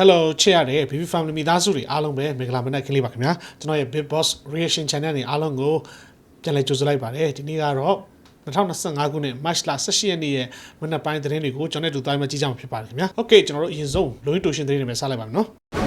Hello ချစ်ရတဲ့ BB Family မိသားစုတွေအားလုံးပဲမင်္ဂလာမနက်ခင်းလေးပါခင်ဗျာကျွန်တော်ရဲ့ Big Boss Reaction Channel နေအားလုံးကိုပြန်လည်ကြိုဆိုလိုက်ပါတယ်ဒီနေ့ကတော့2025ခုနှစ် March လ18ရက်နေ့ရဲ့မနက်ပိုင်းသတင်းတွေကိုကျွန်တော်တို့တိုင်းမှာကြည့်ကြမှာဖြစ်ပါတယ်ခင်ဗျာ။ Okay ကျွန်တော်တို့အရင်ဆုံးလိုရင်းတူရှင်သတင်းတွေပဲစလိုက်ပါမယ်နော်။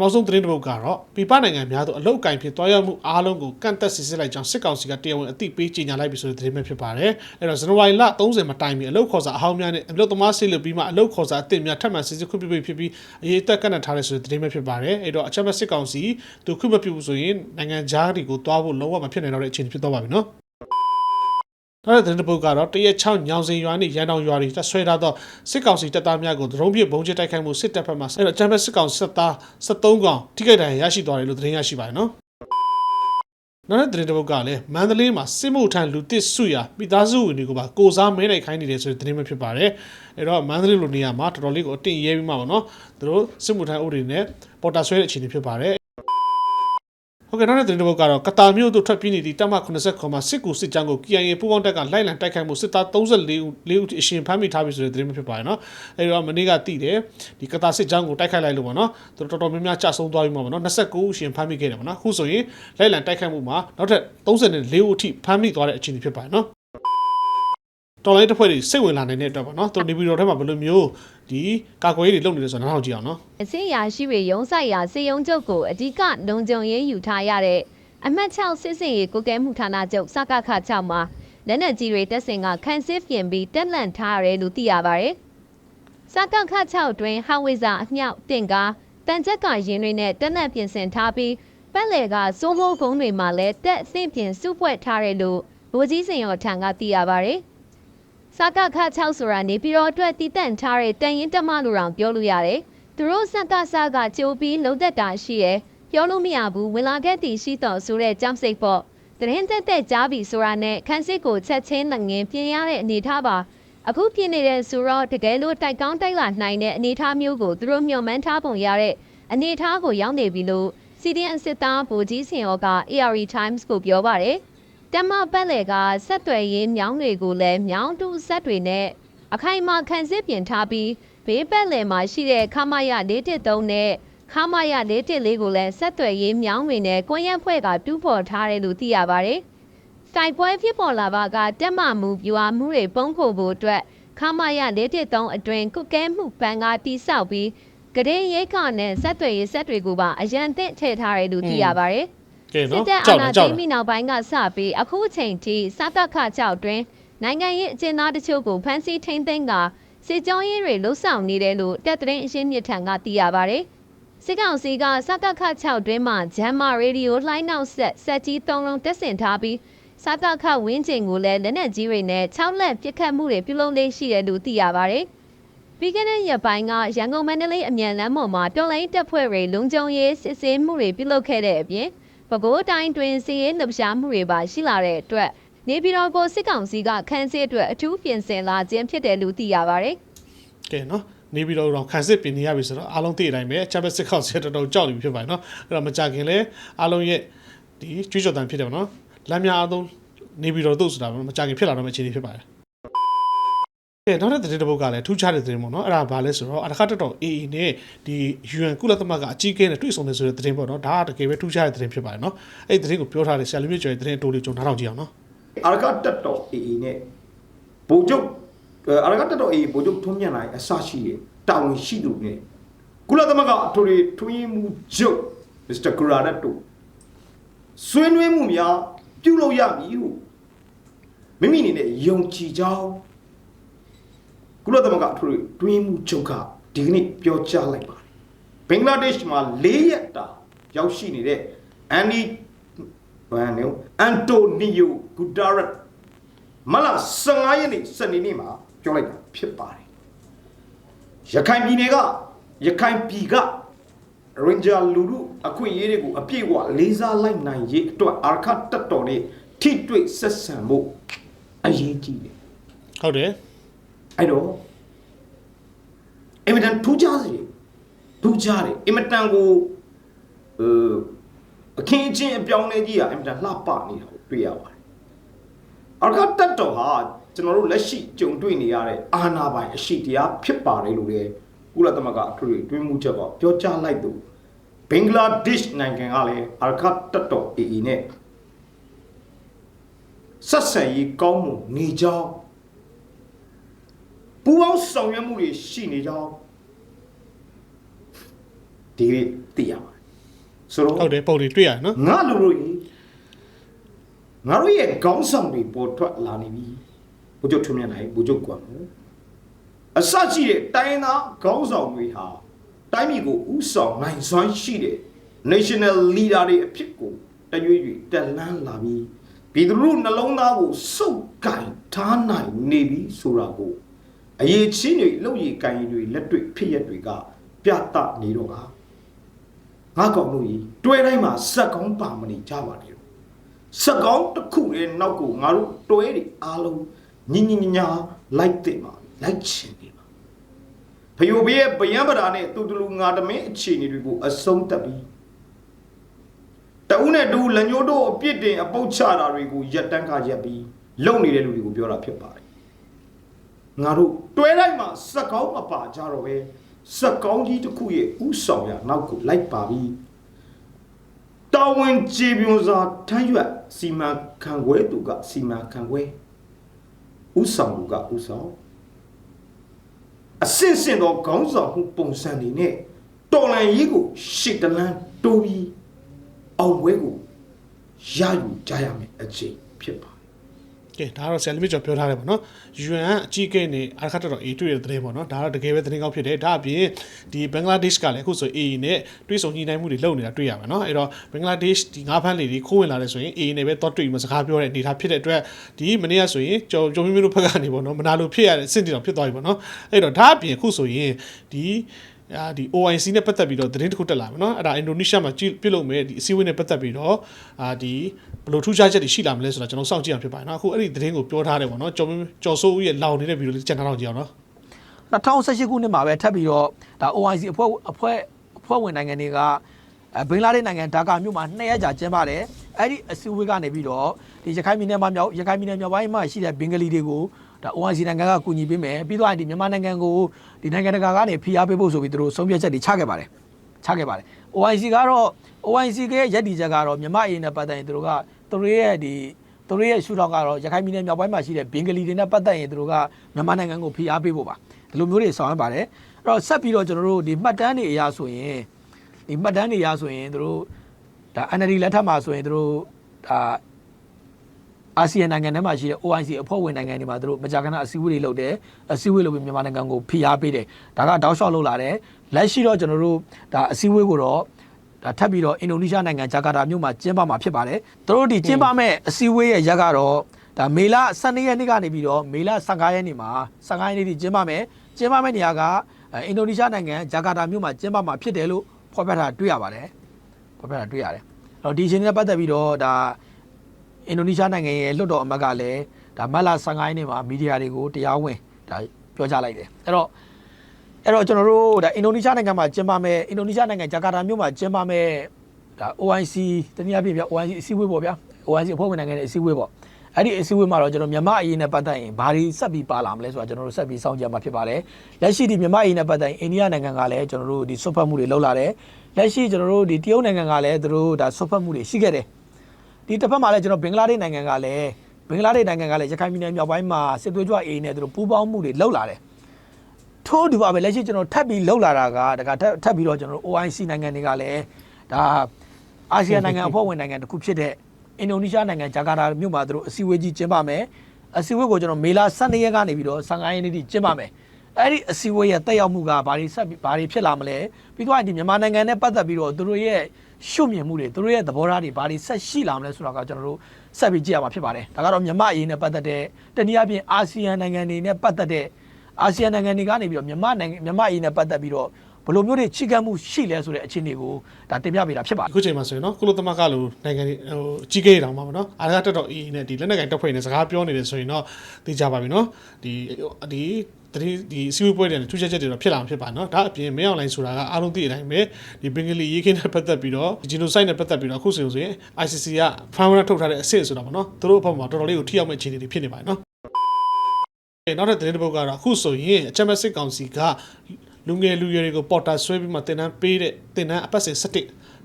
မဆုံးသတင်းတစ်ပုဒ်ကတော့ပြပနိုင်ငံများသို့အလုတ်အကင်ဖြစ်သွားရောက်မှုအားလုံးကိုကန့်သက်စစ်ဆေးလိုက်ကြောင်းစစ်ကောင်စီကတရားဝင်အသိပေးကြေညာလိုက်ပြီဆိုတဲ့သတင်းပဲဖြစ်ပါတယ်။အဲ့တော့ဇန်နဝါရီလ30မှာတိုင်ပြီးအလုတ်ခေါ်စာအဟောင်းများနဲ့အလုတ်သမားဆေးလုပ်ပြီးမှအလုတ်ခေါ်စာအသစ်များထပ်မံစစ်ဆေးခွင့်ပြုပြီးဖြစ်ပြီးအရေးတက်ကန့်သက်ထားတဲ့ဆိုတဲ့သတင်းပဲဖြစ်ပါတယ်။အဲ့တော့အချက်မဲ့စစ်ကောင်စီသူခွင့်မပြုဘူးဆိုရင်နိုင်ငံခြားတွေကိုတွားဖို့လုံးဝမဖြစ်နိုင်တော့တဲ့အခြေအနေဖြစ်သွားပါပြီနော်။ နောက်တဲ့သတင်းတစ်ပုဒ်ကတော့တရက်6ညောင်စင်ရွာနဲ့ရန်တောင်ရွာတွေတက်ဆွဲထားသောစစ်ကောင်စီတပ်သားများကိုဒရုန်းဖြင့်ဘုံကျဲတိုက်ခိုက်မှုစစ်တပ်ဘက်မှအဲ့တော့အကြမ်းဖက်စစ်ကောင်စီတပ်သား73ကောင်ထိခိုက်ဒဏ်ရာရရှိသွားတယ်လို့သတင်းရရှိပါတယ်နော်။နောက်တဲ့သတင်းတစ်ပုဒ်ကလည်းမန္တလေးမှာစစ်မှုထမ်းလူတစ်စုရာမိသားစုဝင်တွေကိုပါကိုစားမဲနိုင်ခိုင်းနေတယ်ဆိုတဲ့သတင်းပဲဖြစ်ပါတယ်။အဲ့တော့မန္တလေးလိုနေရာမှာတော်တော်လေးကိုအတင်ရဲပြီးမှပါနော်။သူတို့စစ်မှုထမ်းဥပဒေနဲ့ပေါ်တာဆွဲတဲ့အခြေအနေဖြစ်ပါတယ်။ ဟုတ်ကဲ့နောက်တဲ့သတင်းတစ်ပုဒ်ကတော့ကတာမြို့သို့ထွက်ပြေးနေသည့်တပ်မ80ခွန်မှာစစ်ကူစစ်ကြောင်းကို KIA ပူးပေါင်းတပ်ကလိုက်လံတိုက်ခိုက်မှုစစ်သား34ဦး၄ဦးအရှင်ဖမ်းမိထားပြီဆိုတဲ့သတင်းပဲဖြစ်ပါတယ်နော်။အဲဒီတော့မနေ့ကတည်တယ်ဒီကတာစစ်ကြောင်းကိုတိုက်ခိုက်လိုက်လို့ပေါ့နော်။သူတို့တော်တော်များများကြာဆုံးသွားပြီမှာပေါ့နော်29ဦးအရှင်ဖမ်းမိခဲ့တယ်ပေါ့နော်။အခုဆိုရင်လိုက်လံတိုက်ခိုက်မှုမှာနောက်ထပ်34ဦးအထိဖမ်းမိသွားတဲ့အခြေအနေဖြစ်ပါတယ်နော်။တော်လိုင်းတစ်ဖွဲ့တွေစိတ်ဝင်လာနေတဲ့အတွက်ပေါ့နော်သူနေပြည်တော်ထဲမှာဘယ်လိုမျိုး ဒီကာကွယ်ရေးတွေလုပ်နေလဲဆိုတော့နောက်ထောင်ကြည့်အောင်နော်အစင်းရာရှိတွေရုံးဆိုင်ရာစေယုံချုပ်ကိုအဓိကလုံခြုံရေးယူထားရတဲ့အမှတ်6စစ်စင်ရေးကိုကဲမှုဌာနချုပ်စကခ6မှာလက်နက်ကြီးတွေတက်စင်ကခန်းစစ်ပြင်ပြီးတက်လန့်ထားရတယ်လို့သိရပါတယ်။စကခ6တွင်ဟောင်ဝိဇာအမြောက်တင်ကားတန်ချက်ကရင်တွေနဲ့တက်လန့်ပြင်ဆင်ထားပြီးပတ်လည်ကစိုးမိုးကုန်းတွေမှာလည်းတက်အသင့်ပြင်စုဖွဲ့ထားတယ်လို့ဗိုလ်ကြီးစင်ရောထံကသိရပါတယ်။ စကခ6ဆိုတာနေပြည်တော်အတွက်တည်တံ့ထားတဲ့တန်ရင်တက်မလို့တောင်ပြောလို့ရတယ်။သူတို့စကစကကြိုပြီးလုံးသက်တာရှိရဲပြောလို့မရဘူးဝင်လာခဲ့တည်ရှိတော်ဆိုတဲ့ကြောင့်စိတ်ပေါ့။တရင်တက်တက်ကြားပြီဆိုတာနဲ့ခန်းစစ်ကိုချက်ချင်းငငင်ပြင်ရတဲ့အနေထားပါ။အခုပြင်နေတဲ့ဆိုတော့တကယ်လို့တိုက်ကောင်းတိုက်လာနိုင်တဲ့အနေထားမျိုးကိုသူတို့မျှော်မှန်းထားပုံရတဲ့အနေထားကိုရောက်နေပြီလို့စီဒီအန်စစ်သားဗိုလ်ကြီးစင်ရောက AR Times ကိုပြောပါတယ်။ တမပတ်လေကဆက်သွယ်ရေးမြောင်းတွေကိုလည်းမြောင်းတူဆက်တွေနဲ့အခိုင်အမာခံစစ်ပြင်ထားပြီးဘေးပတ်လေမှာရှိတဲ့ခမရ413နဲ့ခမရ414ကိုလည်းဆက်သွယ်ရေးမြောင်းတွေနဲ့ကွန်ရက်ဖွဲ့ကတူးဖော်ထားတယ်လို့သိရပါတယ်။တိုက်ပွဲဖြစ်ပေါ်လာပါကတက်မမှုပြွာမှုတွေပုံခုဖို့အတွက်ခမရ413အတွင်ကုတ်ကဲမှုပန်းကတိဆောက်ပြီးကတဲ့ရိတ်ခနဲ့ဆက်သွယ်ရေးဆက်တွေကိုပါအရန်သင့်ထည့်ထားတယ်လို့သိရပါတယ်။ ကဲစစ်နော်တပ်အာကြောက်ဏာတယ်ကြောသိက်မ်းတယ်ပြီးနောက်ပိုင်းကစပြီးအခုချိန်ထိစတခကြောက်တွင်နိုင်ငံရေးအကျဉ်းသားတချို့ကိုဖမ်းဆီးထိန်းသိမ်းကစစ်ကြောရေးတွေလှုပ်ဆောင်နေတယ်လို့တပ်သတင်းအရှင်းမြစ်ထံကသိရပါတယ်။စစ်ကောင်စီကစတခ6တွင်မှဂျမ်မာရေဒီယိုလှိုင်းနောက်ဆက်ဆက်ကြီး၃လုံးတက်ဆင်ထားပြီးစတခဝင်းကျင်ကိုလည်းလက်နက်ကြီးတွေနဲ့6လက်ပစ်ခတ်မှုတွေပြုလုပ်လေးရှိတယ်လို့သိရပါတယ်။ပြီးခဲ့တဲ့ရက်ပိုင်းကရန်ကုန်မန္တလေးအမြန်လမ်းပေါ်မှာတော်လိုင်းတပ်ဖွဲ့တွေလုံခြုံရေးစစ်ဆေးမှုတွေပြုလုပ်ခဲ့တဲ့အပြင် ပဲခူးတိုင်းတွင်စီးရဲလှုပ်ရှားမှုတွေပါရှိလာတဲ့အတွက်နေပြည်တော်ကိုစစ်ကောင်စီကခန်းစစ်အတွက်အထူးပြင်ဆင်လာခြင်းဖြစ်တယ်လို့သိရပါတယ်ကဲနော်နေပြီးတော့ခံစစ်ပြင်နေရပြီဆိုတော့အားလုံးသိတဲ့အတိုင်းပဲချက်ပဲစစ်ခောက်စစ်တော်တော်ကြောက်နေပြီဖြစ်ပါတယ်နော်အဲ့တော့မကြခင်လဲအားလုံးရဲ့ဒီကျွေးကြော်တန်ဖြစ်တယ်ဗောနော်လမ်းများအားလုံးနေပြီးတော့တို့ဆိုတာဗောနော်မကြခင်ဖြစ်လာတော့မယ့်အခြေအနေဖြစ်ပါတယ်ကဲ နောက်တဲ့သတင်းတစ်ပုဒ်ကလည်းထူးခြားတဲ့သတင်းပေါ့နော်အဲ့ဒါဘာလဲဆိုတော့အတခါတက်တော် AA နဲ့ဒီ UN ကုလသမဂ္ဂအကြီးအကဲနဲ့တွေ့ဆုံနေဆိုတဲ့သတင်းပေါ့နော်ဒါကတကယ်ပဲထူးခြားတဲ့သတင်းဖြစ်ပါတယ်နော်အဲ့ဒီသတင်းကိုပြောထားတဲ့ဆရာလူမြင့်ကျော်ရဲ့သတင်းအတိုးလေးကျွန်တော်နားထောင်ကြည့်အောင်နော်အာရကတက်တော် AA နဲ့ဗိုလ်ချုပ်အဲအာရကတက်တော် AA ဗိုလ်ချုပ်ထွန်းမြတ်နိုင်အစရှိတဲ့တာဝန်ရှိသူနဲ့ကုလသမဂ္ဂအထွေထွေထွေးမှုချုပ်မစ္စတာဂရာဒတ်တို့ဆွေးနွေးမှုများပြုလုပ်ရမည်ဟုမိမိအနေနဲ့ယုံကြည်ကြောင်း ကုလသမဂ္ဂအထွေထွေးမှုချုပ်ကဒီကနေ့ပြောကြားလိုက်ပါတယ်ဘင်္ဂလားဒေ့ရှ်မှာ၄ရက်တာရောက်ရှိနေတဲ့အန်ဒီဘန်နေအန်တိုနီယိုဂူတာရက်မလာ15ရက်နေ့စနေနေ့မှာပြောလိုက်တာဖြစ်ပါတယ်ရခိုင်ပြည်နယ်ကရခိုင်ပြည်ကရင်ဂျာလူလူအခွင့်အရေးတွေကိုအပြည့်အဝလေးစားလိုက်နိုင်ရေးအတွက်အာခတ်တက်တော်နဲ့ထိတွေ့ဆက်ဆံမှုအရေးကြီးတယ်ဟုတ်တယ် အဲ့တော့အင်မတန်ထူးခြားစေထူးခြားတယ်အင်မတန်ကိုအဲအခင်းအကျင်းအပြောင်းအလဲကြီးကအင်မတန်လှပနေတာကိုတွေ့ရပါတယ်အရကတက်တော်ဟာကျွန်တော်တို့လက်ရှိကြုံတွေ့နေရတဲ့အာဏာပိုင်အရှိတရားဖြစ်ပါတယ်လို့လည်းကုလသမဂ္ဂအထွေထွေတွင်းမှုချက်ကပြောကြားလိုက်သူဘင်္ဂလားဒေ့ရှ်နိုင်ငံကလည်းအရကတက်တော် AA နဲ့ဆက်ဆံရေးကောင်းမှုနေကြောင်း ပူးပေါင်းဆောင်ရွက်မှုတွေရှိနေကြောင်းဒီနေ့သိရပါတယ်ဆိုတော့ဟုတ်တယ်ပုံတွေတွေ့ရတယ်နော်ငါလူတို့ကြီးငါတို့ရဲ့ခေါင်းဆောင်တွေပေါ်ထွက်လာနေပြီဘုချုပ်ထွန်းမြတ်နိုင်ဘုချုပ်ကွာအစရှိတဲ့တိုင်းသားခေါင်းဆောင်တွေဟာတိုင်းပြည်ကိုဥဆောင်နိုင်စွမ်းရှိတဲ့ national leader တွေအဖြစ်ကိုတရွေ့ရွေ့တက်လန်းလာပြီးပြည်သူလူနှလုံးသားကိုစုပ်ကင်ထားနိုင်နေပြီဆိုတာကို အရေးချင်းတွေလုံရည်ကင်ရည်တွေလက်တွေ့ဖြစ်ရက်တွေကပြသနေတော့ကငါကောင်တို့ကြီးတွဲတိုင်းမှာစက်ကောင်းပါမနေကြပါနဲ့စက်ကောင်းတစ်ခုရဲ့နောက်ကိုငါတို့တွဲတွေအားလုံးညင်ညင်ညာလိုက်တဲ့မှာလိုက်ချင်နေပါဖယိုဘေးရဲ့ဗယံပဒါနဲ့တူတူလူငါတမင်းအခြေအနေတွေကိုအဆုံးတက်ပြီးတဦးနဲ့တူလက်ညှိုးတို့အပြစ်တင်အပုတ်ချတာတွေကိုရက်တန်းခါရက်ပြီးလုံနေတဲ့လူတွေကိုပြောတာဖြစ်ပါတယ် ငါတို့တွဲတိုင်းမှာစက်ကောင်းမပါကြတော့ပဲစက်ကောင်းကြီးတစ်ခုရဲ့ဥဆောင်ရနောက်ကိုလိုက်ပါပြီးတာဝန်ကျေပြွန်စွာထမ်းရွက်စီမံခန့်ခွဲသူကစီမံခန့်ခွဲဥဆောင်သူကဥဆောင်အစင်စင်သောခေါင်းဆောင်မှုပုံစံတွေနဲ့တော်လန်ရေးကိုရှစ်တလန်းတိုးပြီးအောင်ပွဲကိုရယူကြရမယ်အချိန်ဖြစ်ပါတယ် ကဲဒါကတော့ဆယ်လီမီကျော်ပြောထားတယ်ပေါ့နော် UN အကြီးအကဲနေအာခတ်တော် A တွေ့တဲ့သတင်းပေါ့နော်ဒါတော့တကယ်ပဲသတင်းကောင်းဖြစ်တယ်ဒါအပြင်ဒီဘင်္ဂလားဒေ့ရှ်ကလည်းအခုဆို AA နဲ့တွဲဆုံညှိနှိုင်းမှုတွေလုပ်နေတာတွေ့ရပါနော်အဲ့တော့ဘင်္ဂလားဒေ့ရှ်ဒီငါးဖမ်းလေတွေခိုးဝင်လာတယ်ဆိုရင် AA နဲ့ပဲတော့တွေ့မှစကားပြောတဲ့အနေအထားဖြစ်တဲ့အတွက်ဒီမနေ့ကဆိုရင်ကျော်ကျော်မင်းမင်းတို့ဘက်ကနေပေါ့နော်မနာလို့ဖြစ်ရတဲ့အဆင့်တောင်ဖြစ်သွားပြီပေါ့နော်အဲ့တော့ဒါအပြင်အခုဆိုရင်ဒီ အာဒီ OIC နဲ့ပတ်သက်ပြီးတော့သတင်းတစ်ခုတက်လာမယ်နော်အဲ့ဒါအင်ဒိုနီးရှားမှာကြည့်ပြုတ်လို့မယ်ဒီအစည်းအဝေးနဲ့ပတ်သက်ပြီးတော့အာဒီဘယ်လိုထူးခြားချက်တွေရှိလာမလဲဆိုတော့ကျွန်တော်စောင့်ကြည့်အောင်ဖြစ်ပါတယ်နော်အခုအဲ့ဒီသတင်းကိုပြောထားတယ်ပေါ့နော်ကျော်မင်းကျော်စိုးဦးရဲ့လောင်နေတဲ့ဗီဒီယိုလေးကြံထားတော့ကြည့်အောင်နော်2018ခုနှစ်မှာပဲထပ်ပြီးတော့ဒါ OIC အဖွဲ့အဖွဲ့အဖွဲ့ဝင်နိုင်ငံတွေကအဲဘင်္ဂလားဒေ့ရှ်နိုင်ငံဒါကာမြို့မှာနှစ်ရက်ကြာကျင်းပတယ်အဲ့ဒီအစည်းအဝေးကနေပြီးတော့ဒီရခိုင်ပြည်နယ်မှာမြောက်ရခိုင်ပြည်နယ်မြောက်ပိုင်းမှာရှိတဲ့ဘင်္ဂလီတွေကို ဒါ OIC နိုင်ငံကကူညီပေးမယ်ပြီးတော့ဒီမြန်မာနိုင်ငံကိုဒီနိုင်ငံတကာကနေဖိအားပေးဖို့ဆိုပြီးသူတို့ဆုံးဖြတ်ချက်တွေချခဲ့ပါတယ်ချခဲ့ပါတယ် OIC ကတော့ OIC ရဲ့ရည်တည်ချက်ကတော့မြန်မာအရေးနဲ့ပတ်သက်ရင်သူတို့ကသူတို့ရဲ့ဒီသူတို့ရဲ့ရှုထောင့်ကတော့ရခိုင်ပြည်နယ်မြောက်ပိုင်းမှာရှိတဲ့ဘင်္ဂလီတွေနဲ့ပတ်သက်ရင်သူတို့ကမြန်မာနိုင်ငံကိုဖိအားပေးဖို့ပါဒီလိုမျိုးတွေဆောင်ရွက်ပါတယ်အဲ့တော့ဆက်ပြီးတော့ကျွန်တော်တို့ဒီမှတ်တမ်းတွေအရာဆိုရင်ဒီမှတ်တမ်းတွေအရာဆိုရင်သူတို့ဒါ NLD လက်ထက်မှာဆိုရင်သူတို့ဒါ အာဆီယံနိုင်ငံထဲမှာရှိတဲ့ OIC အဖွဲ့ဝင်နိုင်ငံတွေမှာသူတို့မကြာခဏအစည်းအဝေးတွေလုပ်တယ်အစည်းအဝေးလုပ်ပြီးမြန်မာနိုင်ငံကိုဖိအားပေးတယ်ဒါကတောက်လျှောက်လုပ်လာတယ်လက်ရှိတော့ကျွန်တော်တို့ဒါအစည်းအဝေးကိုတော့ဒါထပ်ပြီးတော့အင်ဒိုနီးရှားနိုင်ငံဂျာကာတာမြို့မှာကျင်းပမှာဖြစ်ပါတယ်သူတို့ဒီကျင်းပမဲ့အစည်းအဝေးရဲ့ရက်ကတော့ဒါမေလ12ရက်နေ့ကနေပြီးတော့မေလ15ရက်နေ့မှာ15ရက်နေ့ထိကျင်းပမယ်ကျင်းပမဲ့နေရာကအအင်ဒိုနီးရှားနိုင်ငံဂျာကာတာမြို့မှာကျင်းပမှာဖြစ်တယ်လို့ဖော်ပြထားတွေ့ရပါတယ်ဖော်ပြထားတွေ့ရတယ်အဲ့တော့ဒီအချိန်နဲ့ပတ်သက်ပြီးတော့ဒါ အင်ဒိုနီးရှားနိုင်ငံရဲ့လွှတ်တော်အမတ်ကလည်းဒါမတ်လ15ရက်နေ့မှာမီဒီယာတွေကိုတရားဝင်ဒါပြောကြားလိုက်တယ်အဲ့တော့အဲ့တော့ကျွန်တော်တို့ဒါအင်ဒိုနီးရှားနိုင်ငံမှာကျင်းပမဲ့အင်ဒိုနီးရှားနိုင်ငံဂျာကာတာမြို့မှာကျင်းပမဲ့ဒါ OIC တနည်းအားဖြင့်ဗျ OIC အစည်းအဝေးပေါ့ဗျာ OIC အဖွဲ့ဝင်နိုင်ငံရဲ့အစည်းအဝေးပေါ့အဲ့ဒီအစည်းအဝေးမှာတော့ကျွန်တော်မြန်မာအရေးနဲ့ပတ်သက်ရင်ဘာတွေဆက်ပြီးပါလာမလဲဆိုတာကျွန်တော်တို့ဆက်ပြီးစောင့်ကြည့်မှာဖြစ်ပါတယ်လက်ရှိဒီမြန်မာအရေးနဲ့ပတ်သက်ရင်အိန္ဒိယနိုင်ငံကလည်းကျွန်တော်တို့ဒီဆွတ်ဖတ်မှုတွေလုပ်လာတယ်လက်ရှိကျွန်တော်တို့ဒီတရုတ်နိုင်ငံကလည်းသူတို့ဒါဆွတ်ဖတ်မှုတွေရှိခဲ့တယ် ဒီတစ်ဖက်မှာလည်းကျွန်တော်ဘင်္ဂလားဒေ့ရှ်နိုင်ငံကလည်းဘင်္ဂလားဒေ့ရှ်နိုင်ငံကလည်းရခိုင်ပြည်နယ်မြောက်ပိုင်းမှာစစ်သွေးကြွအေးနဲ့သူတို့ပူးပေါင်းမှုတွေလုပ်လာတယ်ထိုးတူပါပဲလက်ရှိကျွန်တော်ထပ်ပြီးလှုပ်လာတာကဒါကထပ်ထပ်ပြီးတော့ကျွန်တော်တို့ OIC နိုင်ငံတွေကလည်းဒါအာဆီယံနိုင်ငံအဖွဲ့ဝင်နိုင်ငံတစ်ခုဖြစ်တဲ့အင်ဒိုနီးရှားနိုင်ငံဂျာကာတာမြို့မှာသူတို့အစည်းအဝေးကြီးကျင်းပမယ်အစည်းအဝေးကိုကျွန်တော်မေလ12ရက်ကနေပြီးတော့15ရက်နေ့ထိကျင်းပမယ်အဲ့ဒီအစည်းအဝေးရဲ့တက်ရောက်မှုကဘာတွေဆက်ပြီးဘာတွေဖြစ်လာမလဲပြီးတော့ဒီမြန်မာနိုင်ငံနဲ့ပတ်သက်ပြီးတော့သူတို့ရဲ့ ရှုမြင်မှုတွေသူတို့ရဲ့သဘောထားတွေဘာတွေဆက်ရှိလာမလဲဆိုတာကကျွန်တော်တို့ဆက်ပြီးကြည့်ရမှာဖြစ်ပါတယ်ဒါကတော့မြန်မာအရေးနဲ့ပတ်သက်တဲ့တနည်းအားဖြင့်အာဆီယံနိုင်ငံတွေနဲ့ပတ်သက်တဲ့အာဆီယံနိုင်ငံတွေကနေပြီးတော့မြန်မာနိုင်ငံမြန်မာအရေးနဲ့ပတ်သက်ပြီးတော့ဘယ်လိုမျိုးတွေချိကတ်မှုရှိလဲဆိုတဲ့အခြေအနေကိုဒါတင်ပြပေးတာဖြစ်ပါတယ်အခုချိန်မှာဆိုရင်နော်ကုလသမဂ္ဂလိုနိုင်ငံတွေဟိုကြီးကေးတောင်မှာပေါ့နော်အားရတက်တော့ AA နဲ့ဒီလက်နက်ကိုင်တပ်ဖွဲ့နဲ့စကားပြောနေတယ်ဆိုရင်တော့သိကြပါပြီနော်ဒီဒီ တတိဒီစီဝေးပွဲတွေနဲ့ထူးခြားချက်တွေတော့ဖြစ်လာမှာဖြစ်ပါနော်ဒါအပြင်မင်းအောင်လိုင်းဆိုတာကအားလုံးသိတဲ့အတိုင်းပဲဒီဘင်္ဂလီရေးခင်းနဲ့ပတ်သက်ပြီးတော့ဂျီနိုဆိုက်နဲ့ပတ်သက်ပြီးတော့အခုဆိုရင် ICC ကဖမ်းဝရထုတ်ထားတဲ့အဆင့်ဆိုတာပေါ့နော်သူတို့အဖေမှာတော်တော်လေးကိုထိရောက်မဲ့အခြေအနေတွေဖြစ်နေပါတယ်နော်အဲနောက်တဲ့သတင်းတစ်ပုဒ်ကတော့အခုဆိုရင်အချက်မဲ့စစ်ကောင်စီကလူငယ်လူရွယ်တွေကိုပေါ်တာဆွဲပြီးမှတင်တန်းပေးတဲ့တင်တန်းအပတ်စဉ်7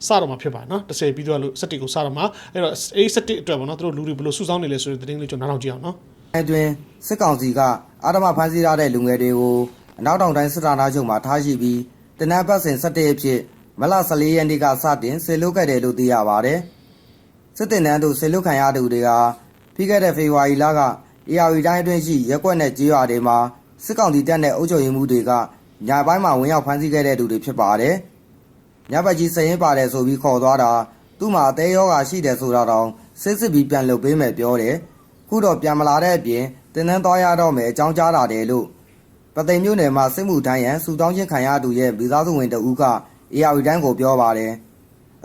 စတော့မှာဖြစ်ပါတယ်နော်30ပြီးတော့လို့7ကိုစတော့မှာအဲ့တော့အဲ့7အတွက်ပေါ့နော်သူတို့လူတွေဘယ်လိုစုဆောင်းနေလဲဆိုတဲ့သတင်းလေးကျွန်တော်နောက်ကြည့်အောင်နော်အတွင်စစ်ကောင်စီက အာဓမဖမ်းဆီးထားတဲ့လူငယ်တွေကိုအနောက်တောင်တိုင်းစစ်ဌာနချုပ်မှာထားရှိပြီးတနက်ပတ်စဉ်17ရက်ဖြစ်မလ14ရက်နေ့ကစတင်ဆေလုခဲ့တယ်လို့သိရပါတယ်။စစ်တင်တန်းတို့ဆေလုခံရသူတွေကပြီးခဲ့တဲ့ဖေဖော်ဝါရီလကအေယာဝီတိုင်းအတွင်းရှိရက်ကွက်နဲ့ကြေးရွာတွေမှာစစ်ကောင်စီတပ်နဲ့အုပ်ချုပ်ရေးမှုတွေကညပိုင်းမှာဝင်ရောက်ဖမ်းဆီးခဲ့တဲ့သူတွေဖြစ်ပါတယ်။ညဘက်ကြီးစရင်ပါတယ်ဆိုပြီးခေါ်သွားတာသူ့မှာအသေးယောဂါရှိတယ်ဆိုတာတောင်စစ်စစ်ပြီးပြန်လုပ်ပေးမယ်ပြောတယ်။ခုတော့ပြန်မလာတဲ့အပြင် တင်းနှန်းသွားရတော့မယ်အကြောင်းကြားတာတယ်လို့ပသိမ်မြို့နယ်မှာစစ်မှုထမ်းရန်စူတောင်းချင်းခံရသူရဲ့မိသားစုဝင်တဦးကအေယာဝီတိုင်းကိုပြောပါတယ်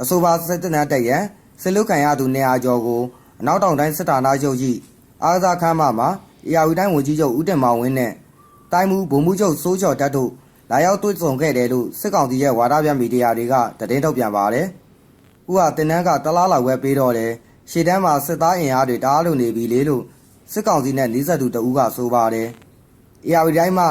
အဆိုပါစစ်တပ်တက်ရန်စစ်လုခံရသူနေရာကျော်ကိုအနောက်တောင်တိုင်းစစ်ဌာနချုပ်ရှိအားကစားခန်းမမှာအေယာဝီတိုင်းဝန်ကြီးချုပ်ဦးတင်မောင်ဝင်းနဲ့တိုင်းမှုဗိုလ်မှူးချုပ်စိုးချော်တက်တို့လာရောက်တွေ့ဆုံခဲ့တယ်လို့စစ်ကောင်စီရဲ့ဝါဒပြမီဒီယာတွေကသတင်းထုတ်ပြန်ပါတယ်။ဥဟာတင်နန်းကတလားလောက်ပဲပေးတော့တယ်။ရှေ့တန်းမှာစစ်သားအင်အားတွေတအားလုံနေပြီလေလို့ စစ်ကောင်စီနဲ့နှိစက်သူတဦးကဆိုပါတယ်။ AR တိုင်းမှာ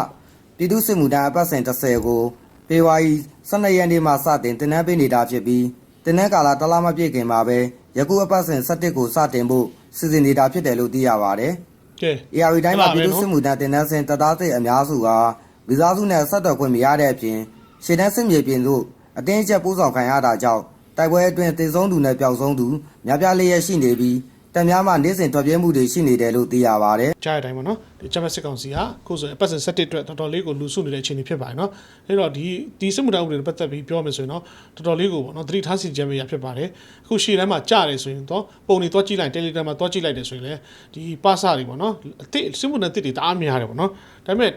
ပြည်သူ့စစ်မှုထမ်းအပတ်စဉ်30ကိုပေဝါရီ12ရက်နေ့မှစတင်တင်နန်းပေးနေတာဖြစ်ပြီးတင်နန်းကာလတလားမပြည့်ခင်မှာပဲယခုအပတ်စဉ်17ကိုစတင်ဖို့စီစဉ်နေတာဖြစ်တယ်လို့သိရပါတယ်။ကဲ AR တိုင်းမှာပြည်သူ့စစ်မှုထမ်းတင်နန်းစဉ်တသားစိတ်အများစုကဗီဇာစုနဲ့ဆက်တော်ခွင့်မရတဲ့အပြင်ရှေ့တန်းစစ်မြေပြင်သို့အတင်းအကျပ်ပို့ဆောင်ခံရတာကြောင့်တိုက်ပွဲအတွင်းတေဆုံးသူနဲ့ပျောက်ဆုံးသူများပြားလေးရရှိနေပြီး တံများမှနေ့စဉ်ထွက်ပြေးမှုတွေရှိနေတယ်လို့သိရပါတယ်ကြားရတဲ့အတိုင်းပေါ့နော်ဒီချက်မစစ်ကောင်စီကအခုဆိုရင်အပတ်စဉ်7အတွက်တော်တော်လေးကိုလူစုနေတဲ့အခြေအနေဖြစ်ပါတယ်နော်အဲ့တော့ဒီဒီစစ်မှုထမ်းဥပဒေနဲ့ပတ်သက်ပြီးပြောမယ်ဆိုရင်တော့တော်တော်လေးကိုပေါ့နော်သတိထားစီကြံမရဖြစ်ပါတယ်အခုရှေ့တန်းမှာကြားတယ်ဆိုရင်တော့ပုံတွေတွားကြည့်လိုက် Telegram မှာတွားကြည့်လိုက်တယ်ဆိုရင်လည်းဒီပါစာတွေပေါ့နော်အစ်စ်စစ်မှုထမ်းတစ်တွေတအားများတယ်ပေါ့နော်ဒါပေမဲ့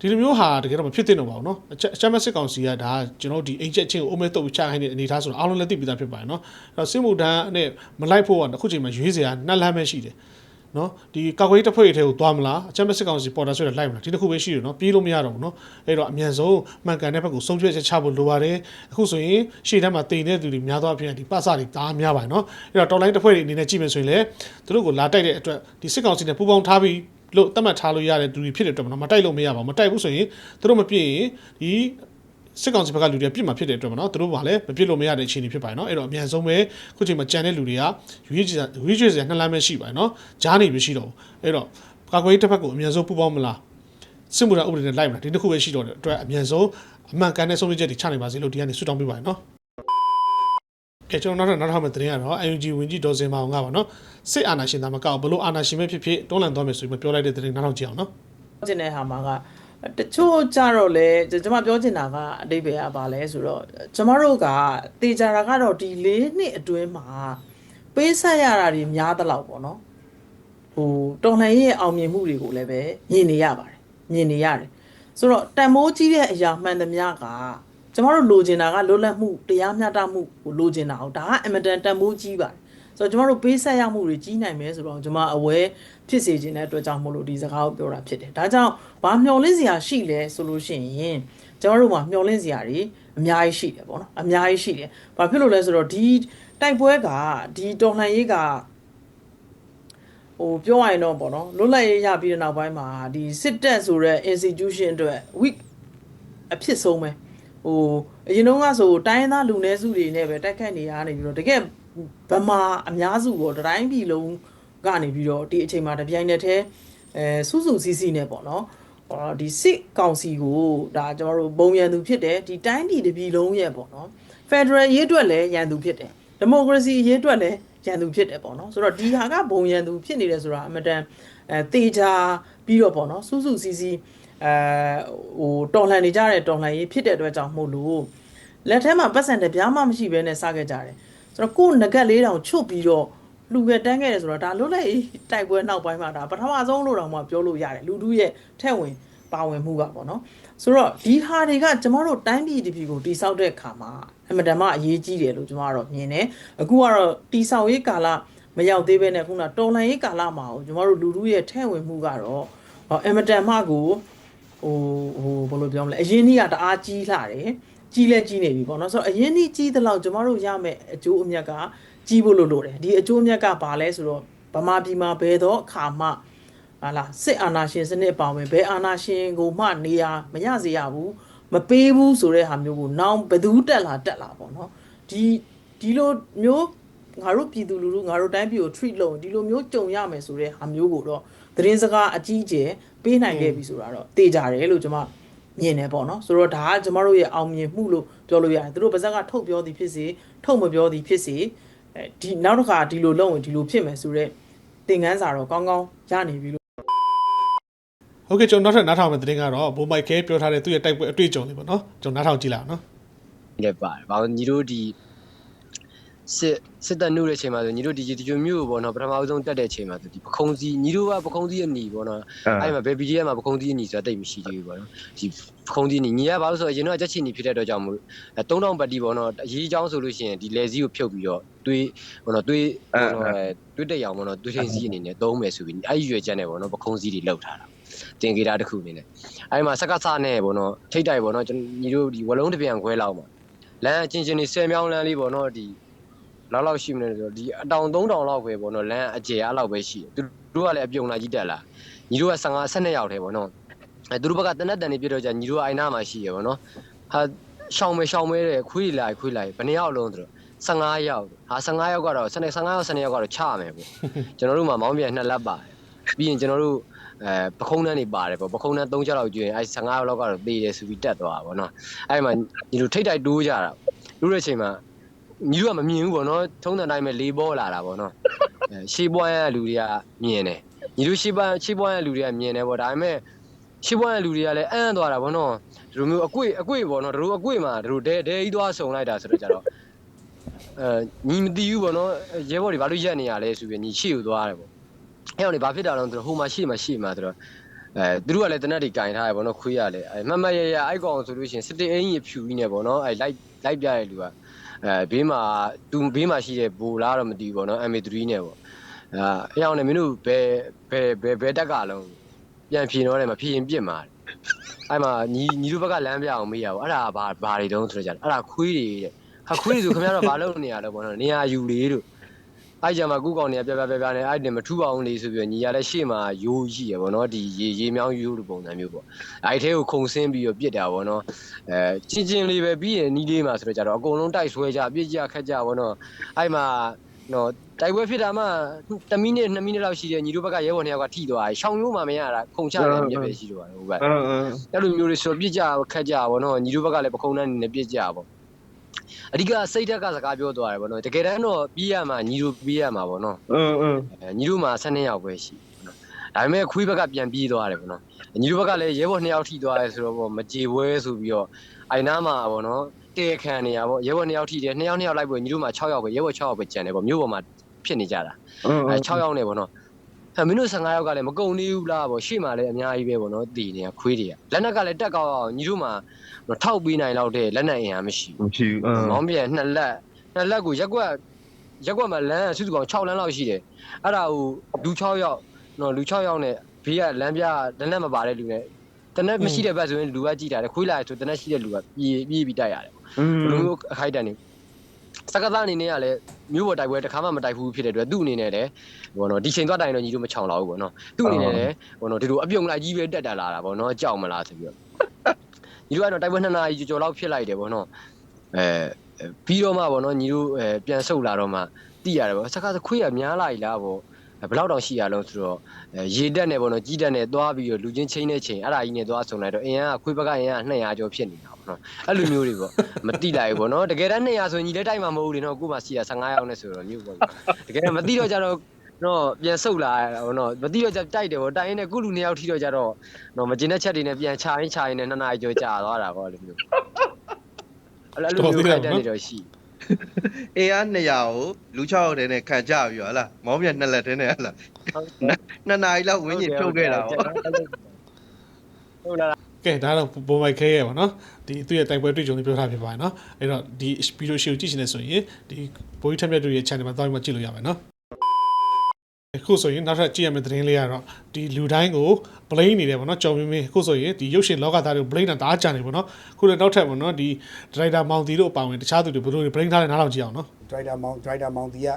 ဒီလိုမျိုးဟာတကယ်တော့မဖြစ်သင့်တော့ပါဘူးเนาะအချက်အချက်မစစ်ကောင်စီကဒါကျွန်တော်တို့ဒီအိမ်ချက်ချင်းကိုအုံးမဲတုပ်ချခိုင်းတဲ့အနေအထားဆိုတော့အားလုံးလည်းသိပြီးသားဖြစ်ပါတယ်เนาะအဲ့တော့စစ်မှုထမ်းနဲ့မလိုက်ဖို့ကအခုချိန်မှာရွေးစရာနှစ်လမ်းပဲရှိတယ် နော်ဒီကောက်ကွေးတစ်ဖွဲ့ထဲကိုသွားမလားအချမ်းမစစ်ကောင်စီပေါ်တာဆွဲတာလိုက်မလားဒီတစ်ခုပဲရှိတယ်နော်ပြေးလို့မရတော့ဘူးနော်အဲ့တော့အမြန်ဆုံးမှန်ကန်တဲ့ဘက်ကိုဆုံးဖြတ်ချက်ချဖို့လိုပါတယ်အခုဆိုရင်ရှေ့တန်းမှာတင်တဲ့သူတွေများသောအားဖြင့်ဒီပတ်စတွေတားများပါတယ်နော်အဲ့တော့တော်လိုင်းတစ်ဖွဲ့တွေအနေနဲ့ကြည့်မယ်ဆိုရင်လည်းသူတို့ကိုလာတိုက်တဲ့အတွက်ဒီစစ်ကောင်စီနဲ့ပူးပေါင်းထားပြီး လို့သတ်မှတ်ထားလို့ရတဲ့သူတွေဖြစ်တဲ့အတွက်မတိုက်လို့မရပါဘူးမတိုက်ဘူးဆိုရင်သူတို့မပြည့်ရင်ဒီစစ်ကောင်စီဘက်ကလူတွေပြစ်မှာဖြစ်တဲ့အတွက်မနော်သူတို့ကလည်းမပြစ်လို့မရတဲ့အခြေအနေဖြစ်ပါတယ်နော်အဲ့တော့အမြန်ဆုံးပဲခုချိန်မှာကြံတဲ့လူတွေကရွေးချယ်ရွေးချယ်စရာနှစ်လမ်းပဲရှိပါတယ်နော်ဂျားနေမရှိတော့ဘူးအဲ့တော့ကာကွယ်ရေးတစ်ဖက်ကိုအမြန်ဆုံးပူးပေါင်းမလားစစ်မှုထမ်းဥပဒေနဲ့လိုက်မလားဒီတစ်ခုပဲရှိတော့တဲ့အတွက်အမြန်ဆုံးအမှန်ကန်တဲ့ဆုံးဖြတ်ချက်တွေချနိုင်ပါစေလို့ဒီကနေဆုတောင်းပေးပါတယ်နော် ကဲကျွန်တော်နောက်ထပ်နောက်ထပ်မှသတင်းကတော့ UNG ဝင်ကြီးဒေါ်စင်မအောင်ကပါနော်စစ်အာဏာရှင်သားမကောက်ဘလို့အာဏာရှင်ပဲဖြစ်ဖြစ်တွန်းလှန်သွားမယ်ဆိုပြီးပြောလိုက်တဲ့သတင်းနောက်နောက်ကြည့်အောင်နော်ပြောချင်တဲ့ဟာမှာကတချို့ကြတော့လေကျွန်မပြောချင်တာကအတိတ်ပဲကပါလဲဆိုတော့ကျမတို့ကတေချာတာကတော့ဒီ၄နှစ်အတွင်းမှာပေးဆက်ရတာတွေများသလောက်ပေါ့နော်ဟိုတော်လှန်ရေးရဲ့အောင်မြင်မှုတွေကိုလည်းပဲမြင်နေရပါတယ်မြင်နေရတယ်ဆိုတော့တန်မိုးကြီးတဲ့အရာမှန်သမျှက ကျမတို့လိုချင်တာကလွတ်လပ်မှုတရားမျှတမှုကိုလိုချင်တာဟုတ်ဒါကအင်မတန်တန်မိုးကြီးပါတယ်ဆိုတော့ကျမတို့ပေးဆက်ရမှုတွေကြီးနိုင်မယ်ဆိုတော့ကျမအဝဲဖြစ်စေခြင်းတဲ့အတွက်ကြောင့်မို့လို့ဒီစကားကိုပြောတာဖြစ်တယ်။ဒါကြောင့်ဘာမျှော်လင့်စရာရှိလဲဆိုလို့ရှိရင်ကျမတို့မှာမျှော်လင့်စရာတွေအများကြီးရှိတယ်ပေါ့နော်။အများကြီးရှိတယ်။ဘာဖြစ်လို့လဲဆိုတော့ဒီတိုက်ပွဲကဒီတော်လှန်ရေးကဟိုပြောရရင်တော့ပေါ့နော်လွတ်လပ်ရေးရပြီးတဲ့နောက်ပိုင်းမှာဒီစစ်တပ်ဆိုတဲ့ institution အတွက် weak အဖြစ်ဆုံးပဲ ဟိုအရင်တော့ကဆိုတိုင်းရင်းသားလူနည်းစုတွေနဲ့ပဲတိုက်ခတ်နေရနေပြီးတော့တကယ်ဗမာအများစုပေါ့တတိုင်းပြည်လုံးကနေပြီးတော့ဒီအချိန်မှာတပြိုင်တည်းတည်းအဲစုစုစည်းစည်းနဲ့ပေါ့နော်ဟောဒီစစ်ကောင်စီကိုဒါကျွန်တော်တို့ဘုံရန်သူဖြစ်တယ်ဒီတိုင်းပြည်တစ်ပြည်လုံးရဲ့ပေါ့နော် Federal ရေးအတွက်လည်းရန်သူဖြစ်တယ်ဒီမိုကရေစီရေးအတွက်လည်းရန်သူဖြစ်တယ်ပေါ့နော်ဆိုတော့ဒီဟာကဘုံရန်သူဖြစ်နေတယ်ဆိုတာအမတန်အဲတေချာပြီးတော့ပေါ့နော်စုစုစည်းစည်း အဲဟိုတော်လှန်နေကြတဲ့တော်လှန်ရေးဖြစ်တဲ့အတွက်ကြောင့်မို့လို့လက်ထဲမှာပတ်စံတပြားမှမရှိဘဲနဲ့စခဲ့ကြတယ်ဆိုတော့ကိုယ်ငကက်လေးတောင်ချွတ်ပြီးတော့လူပဲတန်းခဲ့တယ်ဆိုတော့ဒါလွတ်လပ်ရေးတိုက်ပွဲနောက်ပိုင်းမှာဒါပထမဆုံးလို့တောင်မှပြောလို့ရတယ်လူတို့ရဲ့ထဲ့ဝင်ပါဝင်မှုကပေါ့နော်ဆိုတော့ဒီဟာတွေကကျမတို့တိုင်းပြည်တစ်ပြည်ကိုတိဆောက်တဲ့အခါမှာအမှန်တမ်းအရေးကြီးတယ်လို့ကျမတို့မြင်တယ်အခုကတော့တိဆောက်ရေးကာလမရောက်သေးပဲနဲ့ခုနတော်လန်ရေးကာလမှာကိုကျမတို့လူတို့ရဲ့ထဲ့ဝင်မှုကတော့အမတန်မှကိုဟ ဟိုဟိုဘယ်လိုပြောမလဲအရင်နေ့ကတအားကြီးလာတယ်ကြီးလဲကြီးနေပြီပေါ့နော်ဆိုတော့အရင်နေ့ကြီးတဲ့လောက်ကျမတို့ရမယ်အကျိုးအမြတ်ကကြီးဖို့လိုလိုတယ်ဒီအကျိုးအမြတ်ကဘာလဲဆိုတော့ဗမာပြည်မှာဘယ်တော့အခါမှဟာလားစစ်အာဏာရှင်စနစ်အပေါင်းပဲဘယ်အာဏာရှင်ကိုမှနေရမရစေရဘူးမပေးဘူးဆိုတဲ့ဟာမျိုးကိုနောင်ဘယ်သူတက်လာတက်လာပေါ့နော်ဒီဒီလိုမျိုးငါတို့ပြည်သူလူထုငါတို့တိုင်းပြည်ကို treat လုပ်ရင်ဒီလိုမျိုးကြုံရမယ်ဆိုတဲ့ဟာမျိုးကိုတော့သတင်းစကားအကြီးအကျယ် ပေးနိုင်ခဲ့ပြီဆိုတာတော့တေချာတယ်လို့ကျွန်မမြင်တယ်ပေါ့နော်ဆိုတော့ဒါကကျွန်မတို့ရဲ့အောင်မြင်မှုလို့ပြောလို့ရတယ်သူတို့ပါဇက်ကထုတ်ပြောသည်ဖြစ်စေထုတ်မပြောသည်ဖြစ်စေအဲဒီနောက်တစ်ခါဒီလိုလုပ်ရင်ဒီလိုဖြစ်မယ်ဆိုတော့သင်ခန်းစာတော့ကောင်းကောင်းရနေပြီလို့ဟုတ်ကဲ့ကျွန်တော်နောက်ထပ်နားထောင်မယ့်သတင်းကတော့ဘိုမိုက်ခဲပြောထားတဲ့သူ့ရဲ့တိုက်ပွဲအတွေ့အကြုံလေးပေါ့နော်ကျွန်တော်နားထောင်ကြည့်လိုက်အောင်နော်လည်းပါတယ်။ဘာလို့ညီတို့ဒီ စစ်စစ်တပ်နှုတ်တဲ့အချိန်မှာဆိုညီတို့ဒီဒီဂျိုမျိုးပေါ့နော်ပထမဆုံးတက်တဲ့အချိန်မှာဆိုဒီပခုံးစီညီတို့ကပခုံးစီအနီပေါ့နော်အဲ့မှာဘယ် BGM မှာပခုံးစီအနီဆိုတာတိတ်မရှိသေးဘူးပေါ့နော်ဒီပခုံးစီအနီညီကဘာလို့ဆိုတော့အရင်တော့အချက်ချီနီဖြစ်တဲ့အတွက်ကြောင့်မို့အဲ3000ပတ်တီပေါ့နော်အရေးအကြောင်းဆိုလို့ရှိရင်ဒီလေစီကိုဖြုတ်ပြီးတော့တွေးပေါ့နော်တွေးပေါ့နော်အဲတွေးတက်ရောင်ပေါ့နော်တွေးထင်းစီအနေနဲ့သုံးမယ်ဆိုပြီးအဲ့ဒီရွယ်ချက်နဲ့ပေါ့နော်ပခုံးစီတွေလောက်ထားတာတင်ကြတာတစ်ခုအနေနဲ့အဲ့မှာစက္ကစနဲ့ပေါ့နော်ထိတ်တိုက်ပေါ့နော်ကျွန်ညီတို့ဒီဝလုံးတစ်ပြန်ခွဲလောက်မှာလမ်းအချင်းချင်းနေ10မြောင်းလမ်းလေးပေါ့နော်ဒီ လောက်လောက်ရှိမလဲဆိုတော့ဒီအတောင်3000လောက်ပဲပေါ့နော်လမ်းအကျယ်အဲ့လောက်ပဲရှိတယ်သူတို့ကလည်းအပြုံလာကြီးတက်လာညီတို့က15 12ရောက်တယ်ပေါ့နော်အဲသူတို့ဘက်ကတနက်တန်နေပြတော့じゃညီတို့ကအိုင်နာမှာရှိရပေါ့နော်ဟာရှောင်းမဲရှောင်းမဲတဲ့ခွေးလာခွေးလာဘယ်နှစ်ယောက်လုံးဆိုတော့15ယောက်ဟာ15ယောက်ကတော့15 15ယောက်12ယောက်ကတော့ချမယ်ပေါ့ကျွန်တော်တို့မှာမောင်းပြန်နှစ်လက်ပါတယ်ပြီးရင်ကျွန်တော်တို့အဲပခုံးတန်းနေပါတယ်ပေါ့ပခုံးတန်း3ချက်လောက်ကျွရင်အဲ15ယောက်လောက်ကတော့သေးတယ်ဆိုပြီးတက်သွားတာပေါ့နော်အဲ့မှာညီတို့ထိတ်တိုက်တိုးကြတာတိုးတဲ့အချိန်မှာ ညီတို့ကမမြင်ဘူးပေါ့နော်ထုံးတဲ့အတိုင်းပဲလေးပေါ်လာတာပေါ့နော်အဲရှေးပွားရတဲ့လူတွေကမြင်တယ်ညီတို့ရှေးပွားရှေးပွားရတဲ့လူတွေကမြင်တယ်ပေါ့ဒါပေမဲ့ရှေးပွားရတဲ့လူတွေကလည်းအံ့သွားတာပေါ့နော်ဒီလိုမျိုးအကွေ့အကွေ့ပေါ့နော်တို့အကွေ့မှာတို့ဒဲဒဲကြီးသွားဆုံလိုက်တာဆိုတော့ကြတော့အဲညီမသိဘူးပေါ့နော်ရဲဘော်တွေဘာလို့ရက်နေရလဲဆိုပြီးညီရှေ့ကိုသွားတယ်ပေါ့အဲ့အောင်လေဘာဖြစ်တာလဲဆိုတော့ဟိုမှာရှေ့မှာရှေ့မှာဆိုတော့အဲသူတို့ကလည်းတနက်တွေကင်ထားရပေါ့နော်ခွေးရလေအဲမမရရအိုက်ကောင်ဆိုလို့ရှိရင်စစ်တေးအင်းကြီးဖြူကြီးနေပေါ့နော်အဲလိုက်လိုက်ပြတဲ့လူက အဲဘေးမှာသူဘေးမှာရှိတဲ့ဘူလားတော့မသိဘူးပေါ့နော် MA3 နဲ့ပေါ့အဲအရောင်နဲ့မင်းတို့ဘယ်ဘယ်ဘယ်ဘယ်တက်ကလုံးပြန်ဖြေတော့တယ်မဖြေရင်ပြစ်မှာအဲ့မှာညီညီတို့ဘက်ကလမ်းပြအောင်မေးရပါဘူးအဲ့ဒါဘာဘာတွေတုံးဆိုတော့ကြတယ်အဲ့ဒါခွေးတွေတဲ့ဟာခွေးတွေဆိုခင်ဗျားတော့ဘာလုပ်နေရလဲပေါ့နော်နေရာယူလေးတို့ အဲ့ကြမှာကုကောင်တွေကပြပြပြပြနဲ့အဲ့ဒီမထူအောင်လေးဆိုပြီးတော့ညီရလဲရှေ့မှာယိုးရှိရပေါ့နော်ဒီရေရေမြောင်းယိုးလိုပုံစံမျိုးပေါ့အဲ့ထဲကိုခုံဆင်းပြီးတော့ပြစ်တာပေါ့နော်အဲချင်းချင်းလေးပဲပြီးရင်နီးလေးမှာဆိုတော့ကြတော့အကုန်လုံးတိုက်ဆွဲကြပြစ်ကြခက်ကြဘောနော်အဲ့မှာနော်တိုက်ပွဲဖြစ်တာမှ1မိနစ်2မိနစ်လောက်ရှိတယ်ညီတို့ဘက်ကရဲဘော်နှစ်ယောက်ကထိသွားတယ်ရှောင်းရိုးမှမရတာခုံချတယ်မြက်ပဲရှိတော့တယ်ဟိုဘက်အင်းအင်းအဲ့လိုမျိုးတွေဆိုတော့ပြစ်ကြခက်ကြဘောနော်ညီတို့ဘက်ကလည်းပခုံးတန်းနေနဲ့ပြစ်ကြဘော အဓိကစိတ်ဓာတ်ကစကားပြောသွားတယ်ဘောနော်တကယ်တမ်းတော့ပြီးရမှာညီတို့ပြီးရမှာဘောနော်အင်းအင်းအဲညီတို့မှာ12ယောက်ပဲရှိတယ်နော်ဒါပေမဲ့ခွေးဘက်ကပြန်ပြေးသွားတယ်ဘောနော်ညီတို့ဘက်ကလည်းရဲဘော်2ယောက်ထိသွားတယ်ဆိုတော့ဘောမကြေပွဲဆိုပြီးတော့အိုင်နာမှာဘောနော်တဲခံနေရပေါ့ရဲဘော်2ယောက်ထိတယ်2ယောက်2ယောက်လိုက်ပွဲညီတို့မှာ6ယောက်ပဲရဲဘော်6ယောက်ပဲကျန်တယ်ပေါ့မြို့ပေါ်မှာဖြစ်နေကြတာအင်းအဲ6ယောက်နဲ့ဘောနော်အဲမင်းတို့15ယောက်ကလည်းမကုန်သေးဘူးလားပေါ့ရှေ့မှာလည်းအများကြီးပဲပေါ့နော်တည်နေတာခွေးတွေကလက်နက်ကလည်းတက်ကောက်အောင်ညီတို့မှာ ထောက်ပေးနိုင်တော့တဲ့လက်နက်အင်အားမရှိဘူးမရှိဘူးအင်းမောင်းပြန်နှစ်လက်နှစ်လက်ကိုရက်ကွက်ရက်ကွက်မှာလမ်းစုစုပေါင်း6လမ်းလောက်ရှိတယ်အဲ့ဒါကိုလူ6ယောက်နော်လူ6ယောက်နဲ့ဘေးကလမ်းပြလက်နက်မပါတဲ့လူနဲ့တနက်မရှိတဲ့ဘက်ဆိုရင်လူကကြည့်တာတယ်ခွေးလာဆိုတနက်ရှိတဲ့လူကပြေးပြေးပြီးတိုက်ရတယ်အင်းဘယ်လိုမျိုးအခိုက်တန်နေစကသအနေနဲ့ကလည်းမျိုးပေါ်တိုက်ပွဲတစ်ခါမှမတိုက်ဘူးဖြစ်တဲ့အတွက်သူ့အနေနဲ့လည်းဘောနော်ဒီချိန်သွားတိုင်တော့ညီတို့မချောင်လာဘူးပေါ့နော်သူ့အနေနဲ့လည်းဘောနော်ဒီလိုအပြုံလိုက်ကြီးပဲတက်တက်လာတာပေါ့နော်ကြောက်မလားဆိုပြီးတော့ ညီတို့ကတော့တိုက်ပွဲ2နာရီကျော်ကျော်လောက်ဖြစ်လိုက်တယ်ပေါ့နော်အဲပြီးတော့မှပေါ့နော်ညီတို့အဲပြန်ဆုတ်လာတော့မှတိရတယ်ပေါ့စကားခွေးရများလာ E လားပေါ့ဘယ်လောက်တောင်ရှိရလုံးဆိုတော့ရေတက်နေပေါ့နော်ကြီးတက်နေသွားပြီးတော့လူချင်းချင်းတဲ့ချိန်အဲ့ဒါကြီးနဲ့သွားဆုံလိုက်တော့အင်ကခွေးဘက်ကအင်က200ကျော်ဖြစ်နေတာပေါ့နော်အဲ့လိုမျိုးတွေပေါ့မတိလိုက်ဘူးပေါ့နော်တကယ်တမ်း200ဆိုရင်ညီလက်တိုက်မှာမဟုတ်ဘူးလေနော်ကို့မှာရှိရ15ယောက်နဲ့ဆိုတော့မြို့ပေါ့တကယ်မတိတော့ကြတော့ နော်ပြန်ဆုတ်လာရတာပေါ့နော်မတိတော့ကြတိုက်တယ်ပေါ့တိုက်ရင်လည်းကုလူ2ယောက်ထိတော့ကြတော့နော်မကျင်တဲ့ချက်တွေနဲ့ပြန်ချရင်ချရင်လည်း2နာရီကျော်ကြာသွားတာပေါ့အဲ့လိုမျိုးအဲ့လိုမျိုးခိုက်တန်းနေတော့ရှိအေးအား200ကိုလူ6ယောက်တည်းနဲ့ခံကြပြီဟလားမောင်းပြန်နှစ်လက်တည်းနဲ့ဟလားနှစ်နာရီလောက်ဝင်းကျင်ထုတ်ခဲ့တာပေါ့ဟုတ်လားကဲဒါတော့ဘိုမိုက်ခဲရဲ့ပါနော်ဒီသူ့ရဲ့တိုက်ပွဲတွေ့ကြုံလေးပြောထားဖြစ်ပါတယ်နော်အဲ့တော့ဒီဗီဒီယိုရှေ့ကိုကြည့်ရှင်နေဆိုရင်ဒီဘိုးကြီးထက်မြတ်တို့ရဲ့ channel မှာသွားပြီးမှကြည့်လို့ရမယ်နော် အခုဆိုရင်နောက်ထပ်ကြည့်ရမယ့်သတင်းလေးကတော့ဒီလူတိုင်းကို blame နေတယ်ပေါ့နော်ကြော်မင်းမင်းအခုဆိုရင်ဒီရုပ်ရှင်လောကသားတွေကို blame တာတအားကြံနေပေါ့နော်အခုလည်းနောက်ထပ်ပေါ့နော်ဒီ driver မောင်တီတို့အပါဝင်တခြားသူတွေဘယ်လိုတွေ blame ထားလဲနားထောင်ကြည့်အောင်နော်ဒရိုက်တာမောင်ဒရိုက်တာမောင်တီက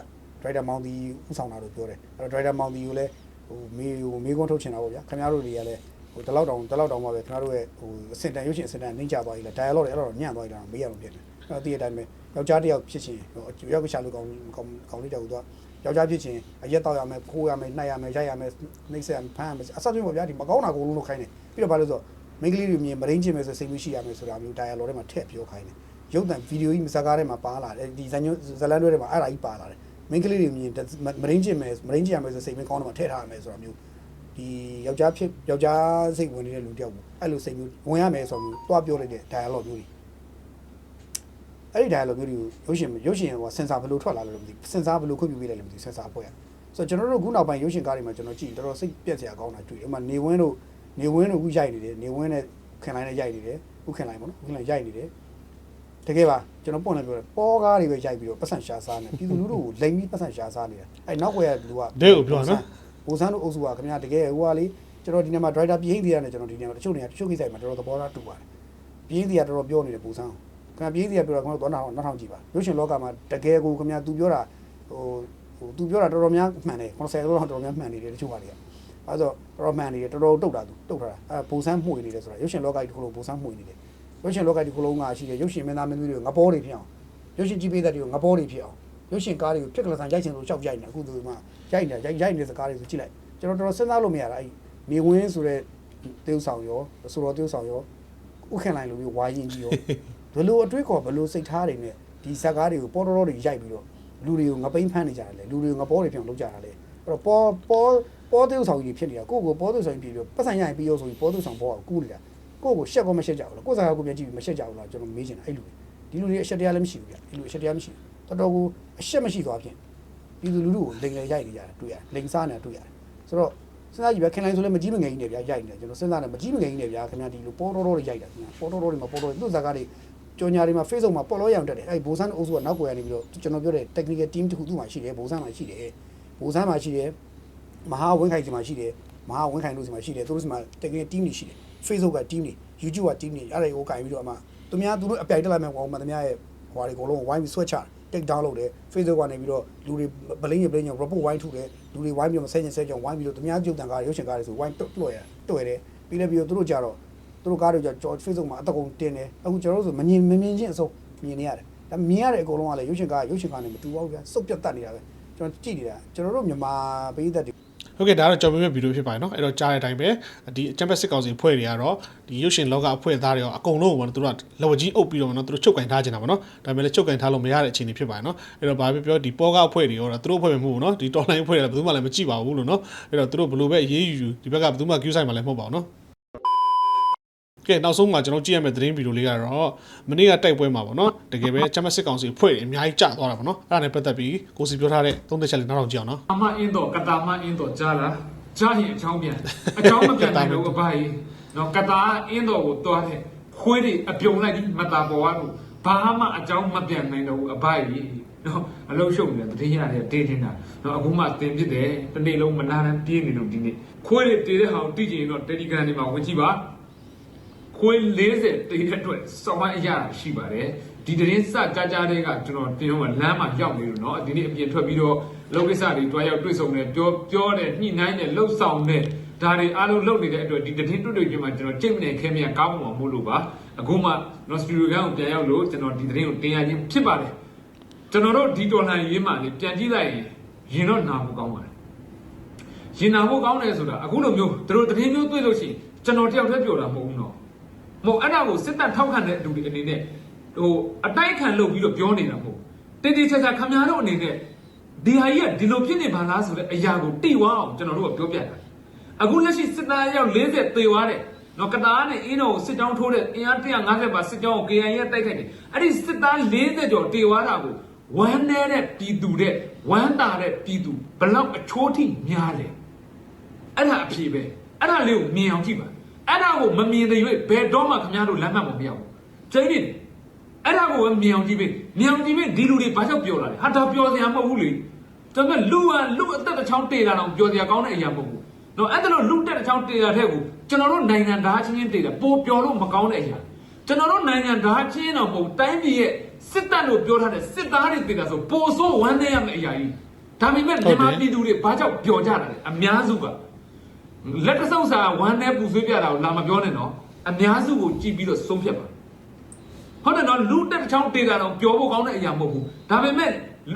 ဒရိုက်တာမောင်တီဥဆောင်တာလို့ပြောတယ်အဲ့တော့ဒရိုက်တာမောင်တီကိုလည်းဟိုမေဟိုမေကွန်းထုတ်ချင်တာပေါ့ဗျာခင်ဗျားတို့တွေကလည်းဟိုတလောက်တောင်တလောက်တောင်မှပဲခင်ဗျားတို့ရဲ့ဟိုအစင်တန်ရုပ်ရှင်အစင်တန်နှိမ့်ချသွားပြီလား dialogue တွေအဲ့တော့ညံ့သွားပြီလားမေးရမှာဖြစ်တယ်အဲ့တော့ဒီအတိုင်းပဲယောက်ျားတစ်ယောက်ဖြစ်ချင်းဟိုယောက်ကရှာလို့ကောင်းကောင်းကောင်းလေးတောက်သူက ယောက်ျားဖြစ်ချင်းအရက်တောက်ရမယ်ခိုးရမယ်နှိုက်ရမယ်ရိုက်ရမယ်နှိမ့်ဆက်ရမယ်ဖမ်းရမယ်အစပြုံးပေါ့ဗျာဒီမကောင်းတာကိုလုံးလုံးခိုင်းတယ်ပြီးတော့ဘာလို့ဆိုမိန်းကလေးတွေမြင်မရင်းချင်မယ်ဆိုစိတ်မရှိရမယ်ဆိုတာမျိုး dialogue ထဲမှာထည့်ပြောခိုင်းတယ်ရုပ်သံဗီဒီယိုကြီးမစကားထဲမှာပါလာတယ်ဒီဇာညွဇလန်တွေထဲမှာအဲ့ဒါကြီးပါလာတယ်မင်းကလေးတွေမြင်မရင်းကျင်မယ်မရင်းကျင်ရမယ်ဆိုစိတ်မကောင်းတော့မှထည့်ထားရမယ်ဆိုတာမျိုးဒီယောက်ျားဖြစ်ယောက်ျားစိတ်ဝင်နေတဲ့လူတယောက်ကိုအဲ့လိုစိတ်မျိုးဝင်ရမယ်ဆိုမျိုးတွားပြောလိုက်တဲ့ dialogue မျိုးတွေ အဲ့ဒီ dialogue မျိုးတွေကိုရုပ်ရှင်ရုပ်ရှင်ကစင်ဆာဘယ်လိုထွက်လာလဲလို့မသိစင်ဆာဘယ်လိုခွင့်ပြုပေးလိုက်လဲမသိစင်ဆာအဖွဲ့ရဆိုတော့ကျွန်တော်တို့ခုနောက်ပိုင်းရုပ်ရှင်ကားတွေမှာကျွန်တော်ကြည့်တော်တော်စိတ်ပြက်စရာကောင်းတာတွေ့တယ်ဥပမာနေဝင်းတို့နေဝင်းတို့ခုရိုက်နေတယ်နေဝင်းနဲ့ခင်လိုင်းနဲ့ရိုက်နေတယ်ခုခင်လိုင်းပေါ့နော်ခင်လိုင်းရိုက်နေတယ်တကယ်ပါကျွန်တော်ပွင့်လည်းပြောတယ်ပေါ်ကားတွေပဲရိုက်ပြီးတော့ပတ်စံရှာစားနေပြည်သူလူထုကိုလိမ်ပြီးပတ်စံရှာစားနေတာအဲနောက်ွယ်ကလူကဒဲကိုပြောနော်ဘူဆန်းတို့အုပ်စုကခင်ဗျာတကယ်ဟိုကလေကျွန်တော်ဒီနေ့မှာ driver ပြင်းသေးရတယ်ကျွန်တော်ဒီနေ့မှာတချို့နေရာတချို့ကိစ္စတွေမှာတော်တော်သဘောထားတူပါတယ်ပြင်းသေးရတော်တော်ပြောနေတယ်ဘူဆန်း ခင်ဗျာပြေးစီကပြောတာကျွန်တော်တော့နောက်ထောင်ကြည့်ပါရုပ်ရှင်လောကမှာတကယ်ကိုခင်ဗျာသူပြောတာဟိုဟိုသူပြောတာတော်တော်များမှန်တယ်90လောက်တော်တော်များမှန်နေတယ်တချို့ကလည်းအဲဆိုတော့မှန်နေတယ်တော်တော်တုတ်တာသူတုတ်ထားတာအဲဘုံဆန်းမှုနေတယ်ဆိုတာရုပ်ရှင်လောကကြီးတစ်ခုလုံးဘုံဆန်းမှုနေတယ်ရုပ်ရှင်လောကကြီးတစ်ခုလုံးကရှိတယ်ရုပ်ရှင်မင်းသားမင်းသမီးတွေငပေါ်တွေဖြစ်အောင်ရုပ်ရှင်ကြီးပေးတဲ့တွေကိုငပေါ်တွေဖြစ်အောင်ရုပ်ရှင်ကားတွေကိုဖြစ်ကလဆန်ရိုက်ချင်လို့ရှောက်ရိုက်နေအခုသူမှရိုက်နေရိုက်ရိုက်နေတဲ့ကားတွေကိုကြည့်လိုက်ကျွန်တော်တော်တော်စဉ်းစားလို့မရတာအဲ့နေဝင်းဆိုတဲ့တေးဥဆောင်ရောဆိုတော်တေးဥဆောင်ရောဥခင်လိုင်းလိုမျိုးဝါရင်ကြီးရော ဘလို့အတွေးခေါ်ဘလို့စိတ်ထားတွေနဲ့ဒီဇက်ကားတွေကိုပေါ်တော်တော်တွေရိုက်ပြီးတော့လူတွေကိုငပိန်းဖမ်းနေကြတယ်လေလူတွေကိုငပိုးတွေဖြစ်အောင်လုပ်ကြတာလေအဲ့တော့ပေါ်ပေါ်ပေါ်တေးဥဆောင်ကြီးဖြစ်နေတာကိုယ့်ကိုပေါ်တေးဥဆောင်ကြီးဖြစ်ပြီးပတ်စံရရင်ပြီးရောဆိုပြီးပေါ်တေးဥဆောင်ပေါ်အောင်ကူးနေတာကိုယ့်ကိုရှက်ကောမရှက်ကြဘူးလားကိုယ့်စကားကိုပြန်ကြည့်ပြီးမရှက်ကြဘူးလားကျွန်တော်မေးချင်တာအဲ့လူတွေဒီလူတွေအရှက်တရားလည်းမရှိဘူးဗျဒီလူအရှက်တရားမရှိဘူးတော်တော်ကိုအရှက်မရှိသွားဖြင့်ပြည်သူလူထုကိုလိန်လေရိုက်နေကြတာတွေ့ရတယ်လိန်စားနေတာတွေ့ရတယ်ဆိုတော့စဉ်းစားကြည့်ဗျခင်လိုက်ဆိုလည်းမကြီးမငယ်ကြီးနေဗျရိုက်နေတယ်ကျွန်တော်စဉ်းစားတယ်မကြီးမငယ်ကြီးနေဗျခင်ဗျာဒီလိုပေါ်တော်တော်တွေရိုက်တာခင်ဗျာပေါ်တော်တော်တွေမှာပေါ်တော်သူ့စကားတွေ ကြော်ညာတွေမှာ Facebook မှာပေါ်လို့ရအောင်တက်တယ်အဲ့ဘိုးဆန်းအုပ်စုကနောက်ကွယ်ကနေပြီးတော့ကျွန်တော်ပြောတဲ့ technical team တခုသူ့မှာရှိတယ်ဘိုးဆန်းမှာရှိတယ်ဘိုးဆန်းမှာရှိတယ်မဟာဝင်းခိုင်စီမှာရှိတယ်မဟာဝင်းခိုင်တို့စီမှာရှိတယ်သူတို့စီမှာ technical team တွေရှိတယ် Facebook က team တွေ YouTube က team တွေအဲ့ဒါတွေကိုကင်ပြီးတော့အမှသူများသူတို့အပြိုင်တက်လိုက်မဲ့ဟောမှသူများရဲ့ဟွာတွေအကုန်လုံးဝိုင်းပြီး switch ချ take down လုပ်တယ် Facebook ကနေပြီးတော့လူတွေဗလင်းရဗလင်းရ report ဝိုင်းထုတယ်လူတွေဝိုင်းပြီးတော့ဆဲကျင်ဆဲကြောင်ဝိုင်းပြီးတော့သူများကြုတ်တန်ကားရုပ်ရှင်ကားတွေဆိုဝိုင်းတွတ်လွှဲရတွေ့တယ်ပြီးလည်းပြီးတော့သူတို့ကြတော့ သူတို့ကားတွေကြတော့ Facebook မှာအတကုံတင်တယ်အခုကျွန်တော်တို့ဆိုမမြင်မမြင်ချင်းအစုံမြင်နေရတယ်ဒါမြင်ရတဲ့အကုန်လုံးကလည်းရုပ်ရှင်ကားရုပ်ရှင်ကားနဲ့မတူပါဘူးဗျာစုပ်ပြတ်တတ်နေတာပဲကျွန်တော်ကြည့်နေတာကျွန်တော်တို့မြန်မာပြည်သက်တွေ ဟုတ်ကဲ့ဒါကတော့ကြော်မင်းမဲ့ဗီဒီယိုဖြစ်ပါတယ်เนาะအဲ့တော့ကြားတဲ့အတိုင်းပဲဒီအချမ်ပက်စစ်ကောင်စီအဖွဲ့တွေကတော့ဒီရုပ်ရှင်လောကအဖွဲ့သားတွေရောအကုန်လုံးကိုပေါ့နော်သူတို့ကလက်ဝကြီးအုပ်ပြီးတော့ပေါ့နော်သူတို့ချုပ်ကင်ထားကြတာပေါ့နော်ဒါပေမဲ့လည်းချုပ်ကင်ထားလို့မရတဲ့အခြေအနေဖြစ်ပါတယ်เนาะအဲ့တော့ဘာပဲပြောဒီပေါ်ကအဖွဲ့တွေရောသူတို့အဖွဲ့ပဲမဟုတ်ဘူးเนาะဒီတော်လိုင်းအဖွဲ့တွေကဘယ်သူမှလည်းမကြည့်ပါဘူးလို့เนาะအဲ့တော့သူတို့ဘလို့ပဲအေးအေးယူယူဒီဘက်ကဘယ်သူမှ queue ဆိုင်မှာလည်းမဟုတ်ပါဘူးเนาะ ကဲနောက်ဆုံးမှာကျွန်တော်ကြည့်ရမယ့်သတင်းဗီဒီယိုလေးကတော့မနေ့ကတိုက်ပွဲမှာပေါ့နော်တကယ်ပဲချမ်းမစစ်ကောင်စီအဖွဲ့တွေအများကြီးကြာသွားတာပေါ့နော်အဲ့ဒါနဲ့ပတ်သက်ပြီးကိုစီပြောထားတဲ့သုံးသက်ချက်လေးနောက်တော့ကြည့်အောင်နော်အမအင်းတော့ကတာမအင်းတော့ကြားလားကြားရင်အချောင်းပြန်အချောင်းမပြန်နိုင်လို့အဘကြီးနော်ကတာအင်းတော့ကိုတွားတဲ့ခွေးတွေအပြုံလိုက်ပြီးမတာပေါ်ကတော့ဘာမှအချောင်းမပြန်နိုင်တော့ဘူးအဘကြီးနော်အလုံးရှုံနေတယ်တတိယရတယ်တေးနေတာနော်အခုမှတင်ပြစ်တယ်တနေ့လုံးမနာတမ်းပြေးနေလို့ဒီနေ့ခွေးတွေတေးတဲ့ဟာကိုတိကျရင်တော့တယ်လီဂရမ်တွေမှာဝင်ကြည့်ပါ ခွေး40တေးတဲ့အတွက်စောင်းအရာရှိပါတယ်ဒီတရင်စကြကြတဲ့ကကျွန်တော်တင်တော့လမ်းမှာရောက်နေလို့เนาะဒီနေ့အပြင်ထွက်ပြီးတော့လောကိစ္စတွေတွားရောက်တွေ့ဆုံနေပြောပြောတယ်ညှိနှိုင်းတယ်လှုပ်ဆောင်တယ်ဒါတွေအားလုံးလုပ်နေတဲ့အတွက်ဒီတရင်တွေ့တွေ့ချင်းမှာကျွန်တော်ကြိတ်မနေခဲမြကားပေါ်မှာမို့လို့ပါအခုမှနော်စတူဒီယိုကန်ကိုပြန်ရောက်လို့ကျွန်တော်ဒီတရင်ကိုတင်ရခြင်းဖြစ်ပါတယ်ကျွန်တော်တို့ဒီတော်လှန်ရေးမှာလေပြန်ကြည့်လိုက်ရင်ရင်တော့နာဖို့ကောင်းပါတယ်ရင်နာဖို့ကောင်းတယ်ဆိုတာအခုလိုမျိုးတို့တရင်မျိုးတွေ့လို့ရှိရင်ကျွန်တော်တယောက်တည်းပြောတာမဟုတ်ဘူးနော် မဟုတ်အဲ့ဒါကိုစစ်တပ်ထောက်ခံတဲ့လူတွေအနေနဲ့ဟိုအတိုက်ခံလုပ်ပြီးတော့ပြောနေတာမဟုတ်တိတိကျကျခမများတို့အနေနဲ့ဒီဟာကြီးကဒီလိုဖြစ်နေပါလားဆိုတဲ့အရာကိုတိဝအောင်ကျွန်တော်တို့ကပြောပြတာအခုလက်ရှိစစ်သားရောက်40သေသွားတဲ့နော်ကတားနဲ့အင်းတော်ကိုစစ်ကြောင်းထိုးတဲ့အင်အား150ပါစစ်ကြောင်းကို KIA ရဲ့တိုက်ခိုက်တယ်အဲ့ဒီစစ်သား40ကျော်တေသွားတာကိုဝမ်းနေတဲ့ပြည်သူတဲ့ဝမ်းတာတဲ့ပြည်သူဘလောက်အချိုးထိများလဲအဲ့ဒါအဖြေပဲအဲ့ဒါလေးကိုမြင်အောင်ကြည့်ပါ အဲ့ဒါကိုမမြင်တဲ့၍ဘယ်တော့မှခင်ဗျားတို့လမ်းမှတ်မမရဘူးကျိန်းနေတယ်အဲ့ဒါကိုပဲမြင်အောင်ကြည့်ပေးမြင်အောင်ကြည့်ပေးဒီလူတွေဘာကြောင့်ပြောလာလဲဟာဒါပြောစရာမဟုတ်ဘူးလေကျွန်တော်လူကလူအသက်တစ်ချောင်းတေတာတော့ပြောစရာကောင်းတဲ့အရာမဟုတ်ဘူးနော်အဲ့ဒါလို့လူတက်တစ်ချောင်းတေတာတဲ့ကိုကျွန်တော်တို့နိုင်ငံသားချင်းချင်းတေတာပိုပြောလို့မကောင်းတဲ့အရာကျွန်တော်တို့နိုင်ငံသားချင်းတော့မဟုတ်တိုင်းပြည်ရဲ့စစ်တပ်လို့ပြောထားတဲ့စစ်သားတွေတေတာဆိုပိုဆိုးဝမ်းနည်းရမယ့်အရာကြီးဒါပေမဲ့မြန်မာပြည်သူတွေဘာကြောင့်ပျော်ကြတာလဲအများစုက လက်တဆုပ်စာဝမ်းနဲ့ပူဆွေးပြတာကိုလာမပြောနဲ့နော်အများစုကိုကြည့်ပြီးတော့ဆုံးဖြတ်ပါဟုတ်တယ်နော်လူတက်တစ်ချောင်းတေတာတော့ပြောဖို့ကောင်းတဲ့အရာမဟုတ်ဘူးဒါပေမဲ့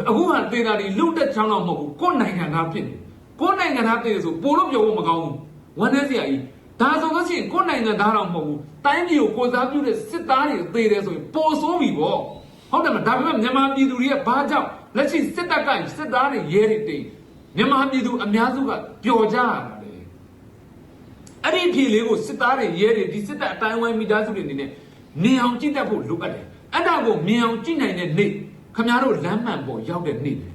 အခုဟာတေတာဒီလူတက်တစ်ချောင်းတော့မဟုတ်ဘူးကိုယ်နိုင်ငံသားဖြစ်နေကိုယ်နိုင်ငံသားတေဆိုပိုလို့ပြောဖို့မကောင်းဘူးဝမ်းနဲ့စရာကြီးဒါဆိုလို့ရှိရင်ကိုယ်နိုင်ငံသားတော့မဟုတ်ဘူးတိုင်းပြည်ကိုကိုစားပြုတဲ့စစ်သားတွေသေတယ်ဆိုရင်ပိုဆိုးပြီပေါ့ဟုတ်တယ်မဒါပေမဲ့မြန်မာပြည်သူတွေကဘာကြောင့်လက်ရှိစစ်တပ်ကစစ်သားတွေရဲတွေတေမြန်မာပြည်သူအများစုကပျော်ကြရတာလေ အဲ့ဒီအဖြေလေးကိုစစ်သားတွေရဲတွေဒီစစ်တပ်အတိုင်းဝိုင်းမိသားစုတွေအနေနဲ့မြင်အောင်ကြည့်တတ်ဖို့လိုအပ်တယ်အဲ့ဒါကိုမြင်အောင်ကြည့်နိုင်တဲ့နေ့ခမရတို့လမ်းမှန်ပေါ်ရောက်တဲ့နေ့တယ်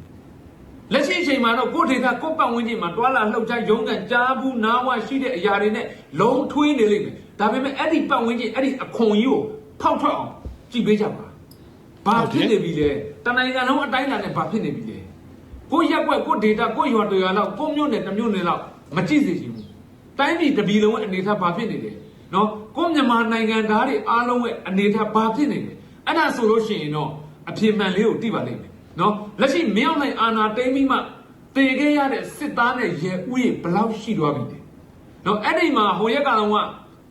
လက်ရှိအချိန်မှာတော့ကိုယ့်ဒေသကိုယ့်ပတ်ဝန်းကျင်မှာတွာလာလှုပ်ရှားရုံးကန်ကြားဘူးနားဝရှိတဲ့အရာတွေနဲ့လုံးထွေးနေလိမ့်မယ်ဒါပေမဲ့အဲ့ဒီပတ်ဝန်းကျင်အဲ့ဒီအခွန်ကြီးကိုဖောက်ထွက်အောင်ကြည့်ပေးကြပါဘာဖြစ်နေပြီလဲတနိုင်ငံလုံးအတိုင်းအတာနဲ့ဘာဖြစ်နေပြီလဲကိုယ့်ရက်ွက်ကိုယ့်ဒေတာကိုယ့်ရွာတွေရွာလောက်ကိုယ့်မြို့နယ်တစ်မြို့နယ်လောက်မကြည့်စေချင်ဘူး တိုင်းပြည်တပြည်လုံးရဲ့အနေအထားဘာဖြစ်နေလဲနော်ကိုမြန်မာနိုင်ငံသားတွေအားလုံးရဲ့အနေအထားဘာဖြစ်နေလဲအဲ့ဒါဆိုလို့ရှိရင်တော့အပြင်းမှန်လေးကိုသိပါလိမ့်မယ်နော်လက်ရှိမင်းအောင်လှိုင်အာဏာသိမ်းပြီးမှတည်ခဲ့ရတဲ့စစ်သားနဲ့ရဲဥယေဘယ်လောက်ရှိသွားပြီလဲနော်အဲ့ဒီမှာဟိုရက်ကလုံးက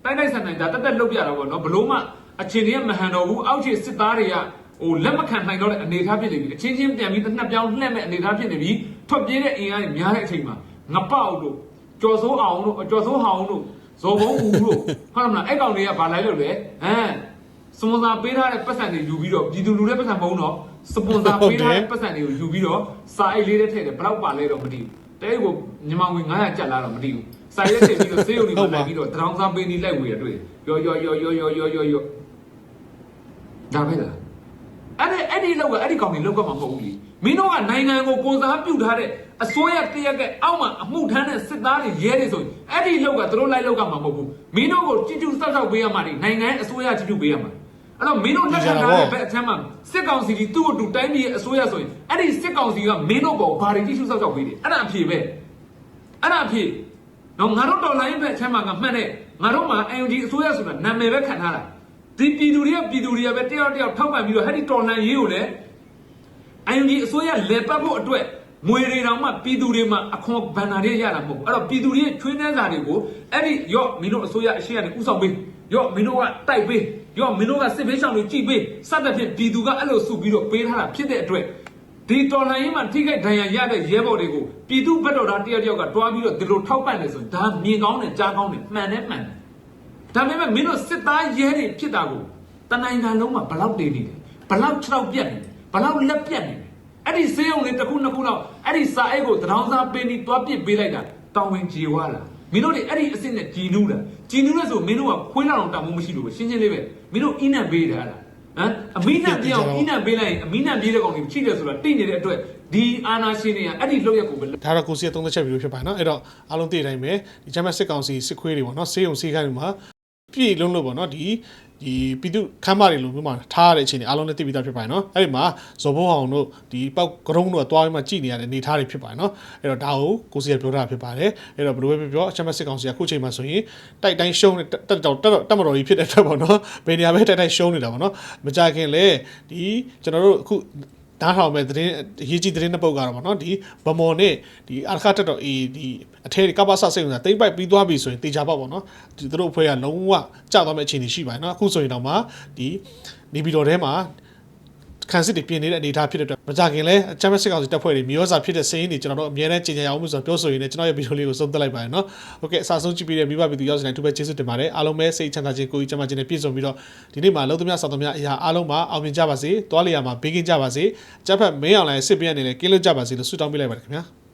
တိုက်တိုက်ဆန်ဆန်ဒါတက်တက်လုတ်ပြတာပေါ့နော်ဘလို့မှအချင်းတွေကမဟန်တော့ဘူးအောက်ခြေစစ်သားတွေကဟိုလက်မခံနိုင်တော့တဲ့အနေအထားဖြစ်နေပြီအချင်းချင်းပြန်ပြီးတစ်နှစ်ပြောင်းလှည့်မဲ့အနေအထားဖြစ်နေပြီထွက်ပြေးတဲ့အင်အားတွေများတဲ့အချိန်မှာငပောက်တို့ ကျော်စိုးအောင်တို့ကျော်စိုးဟောင်းတို့ဇော်ဘုံဦးတို့ဟုတ်မလားအဲ့ကောင်တွေကဘာလိုက်လို့လဲဟမ်စပွန်ဆာပေးထားတဲ့ပတ်စံတွေယူပြီးတော့ပြည်သူလူတဲ့ပတ်စံမဟုတ်တော့စပွန်ဆာပေးထားတဲ့ပတ်စံတွေကိုယူပြီးတော့စာအိတ်လေးနဲ့ထည့်တယ်ဘယ်တော့ပါလဲတော့မသိဘူးတဲကိုမြန်မာငွေ900ကျပ်လာတော့မသိဘူးစာရိတ်ထည့်ပြီးတော့စေးုံတွေမှာလိုက်ပြီးတော့တရောင်းစားပေးနေလိုက်ဝေရတွေ့ရောရောရောရောရောရောရောရောဒါပဲလားအဲ့ဒီအဲ့ဒီလောက်ကအဲ့ဒီကောင်တွေလောက်ကမှမဟုတ်ဘူးလေ မင်းတို့ကနိုင်ငံကိုကိုစားပြုတ်ထားတဲ့အစိုးရတရက်ကအောက်မှာအမှုထမ်းတဲ့စစ်သားတွေရဲတွေဆိုရင်အဲ့ဒီလောက်ကသူတို့လိုက်လောက်ကမှမဟုတ်ဘူးမင်းတို့ကိုကြည်ကျူစောက်စောက်ပေးရမှာဒီနိုင်ငံရဲ့အစိုးရကြည်ကျူပေးရမှာအဲ့တော့မင်းတို့လက်ခံထားတဲ့ဘက်အချမ်းမှာစစ်ကောင်စီကြီးသူ့အတူတိုင်းပြည်ရဲ့အစိုးရဆိုရင်အဲ့ဒီစစ်ကောင်စီကမင်းတို့ပေါ်ဘာတွေကြည်ကျူစောက်စောက်ပေးတယ်အဲ့ဒါအဖြေပဲအဲ့ဒါအဖြေတော့ငါတို့တော်လိုင်းဘက်အချမ်းမှာကမှတ်တဲ့ငါတို့မှာ UNG အစိုးရဆိုတာနာမည်ပဲခံထားတာဒီပြည်သူတွေကပြည်သူတွေကပဲတယောက်တယောက်ထောက်ပံ့ပြီးတော့ဟဲ့ဒီတော်လန်ရေးကိုလည်း IUG အစိုးရလေပတ်ဖို့အတွက်ငွေတွေတောင်မှပြည်သူတွေမှာအခွန်ဘန်နာတွေရတာမဟုတ်ဘူးအဲ့တော့ပြည်သူတွေရဲ့ချွေးနှဲစာတွေကိုအဲ့ဒီရော့မင်းတို့အစိုးရအရှိရနေဥဆောင်ပေးရော့မင်းတို့ကတိုက်ပေးရော့မင်းတို့ကစစ်ဘေးရှောင်တွေကြည်ပေးစသဖြင့်ပြည်သူကအဲ့လိုစုပြီးတော့ပေးထားတာဖြစ်တဲ့အတွက်ဒီတော်လှန်ရေးမှာထိခိုက်ဒဏ်ရာရတဲ့ရဲဘော်တွေကိုပြည်သူဘက်တော်သားတယောက်တယောက်ကတွားပြီးတော့ဒီလိုထောက်ပံ့နေဆိုရင်ဒါမြင်ကောင်းတယ်ကြားကောင်းတယ်မှန်တယ်မှန်တယ်ဒါပေမဲ့မင်းတို့စစ်သားရဲတွေဖြစ်တာကိုတနိုင်ငံလုံးမှာဘလောက်တည်နေတယ်ဘလောက်ခြေောက်ပြက်နေတယ်ဘ လောက်လက်ပြတ်နေလဲအဲ့ဒီဆေးရုံလေးတစ်ခုနှစ်ခုတော့အဲ့ဒီစာအိတ်ကိုတထောင်စားပေးပြီးသွားပစ်ပေးလိုက်တာတောင်းဝင်ကြေဝါလာမင်းတို့တွေအဲ့ဒီအစ်စ်နဲ့ကြည်နူးတာကြည်နူးလဲဆိုမင်းတို့ကခွေးလောက်တောင်တောင်းမှုမရှိလို့ပဲရှင်းရှင်းလေးပဲမင်းတို့အင်းနဲ့ပေးတာလားဟမ်အမီးနဲ့ပြေးအောင်အင်းနဲ့ပေးလိုက်ရင်အမီးနဲ့ပြေးတဲ့ကောင်တွေချိတယ်ဆိုတာတိတ်နေတဲ့အတွက်ဒီအာနာရှင်တွေကအဲ့ဒီလောက်ရက်ကိုပဲဒါတော့ကိုစီရသုံးသက်ချက်ပြီးလို့ဖြစ်ပါနော်အဲ့တော့အားလုံးသိတိုင်းပဲဒီချမ်းမစစ်ကောင်စီစစ်ခွေးတွေပေါ့နော်ဆေးရုံဆေးခိုင်းတွေမှာပြည်လုံးလို့ပေါ့နော်ဒီ ဒီပြည်သူခမ်းမတွေလိုမျိုးမှာထားရတဲ့အချိန်တွေအားလုံးလည်းသိပြီးသားဖြစ်ပါတယ်နော်အဲ့ဒီမှာဇော်ဘုံအောင်တို့ဒီပောက်ကုန်းတို့ကသွားပြီးမှကြည်နေရတဲ့အနေထားတွေဖြစ်ပါတယ်နော်အဲ့တော့ဒါကိုကိုစီရပြောတာဖြစ်ပါတယ်အဲ့တော့ဘယ်လိုပဲပြောပြောအချက်မစစ်ကောင်စီကခုချိန်မှာဆိုရင်တိုက်တိုင်းရှုံးနေတက်တော့တက်တော့တက်မတော်ကြီးဖြစ်တဲ့အတွက်ပေါ့နော်ဘယ်နေရာပဲတိုက်တိုင်းရှုံးနေတာပေါ့နော်မကြခင်လေဒီကျွန်တော်တို့အခု နားထောင်မဲ့သတင်းအရေးကြီးသတင်းတစ်ပုဒ်ကတော့ဗောနော်ဒီဗမော်နဲ့ဒီအာခတ်တက်တော့အေးဒီအထဲကပ္ပဆစိတ်ဝင်တာတိမ့်ပိုက်ပြီးသွားပြီဆိုရင်တေချာပေါ့ဗောနော်ဒီသူတို့အဖွဲ့ကလုံးဝကြောက်သွားမဲ့အခြေအနေရှိပါတယ်နော်အခုဆိုရင်တော့မှဒီနေပြည်တော်ထဲမှာ ခန်းစစ်တွေပြင်နေတဲ့အနေအထားဖြစ်တဲ့အတွက်မကြခင်လဲအချမ်းမစစ်ကောင်စီတပ်ဖွဲ့တွေမျိုးစားဖြစ်တဲ့စင်းတွေကျွန်တော်တို့အများနဲ့ကြီးညာအောင်လို့ဆိုတော့ပြောဆိုရင်လည်းကျွန်တော်ရဲ့ဗီဒီယိုလေးကိုဆုံးသက်လိုက်ပါတယ်နော်ဟုတ်ကဲ့အစားဆုံးကြည့်ပြီးတဲ့မိဘပြည်သူရောက်စတဲ့သူပဲကျေးဇူးတင်ပါတယ်အားလုံးပဲစိတ်ချမ်းသာခြင်းကိုယ်ကြီးချမ်းသာခြင်းနဲ့ပြည့်စုံပြီးတော့ဒီနေ့မှာလုံးသမျှဆောင်းသမျှအရာအားလုံးမှာအောင်မြင်ကြပါစေတွားလျာမှာဘေးကင်းကြပါစေကြက်ဖက်မင်းအောင်လိုင်းစစ်ပြည့်အနေနဲ့ကင်းလွတ်ကြပါစေလို့ဆုတောင်းပေးလိုက်ပါတယ်ခင်ဗျာ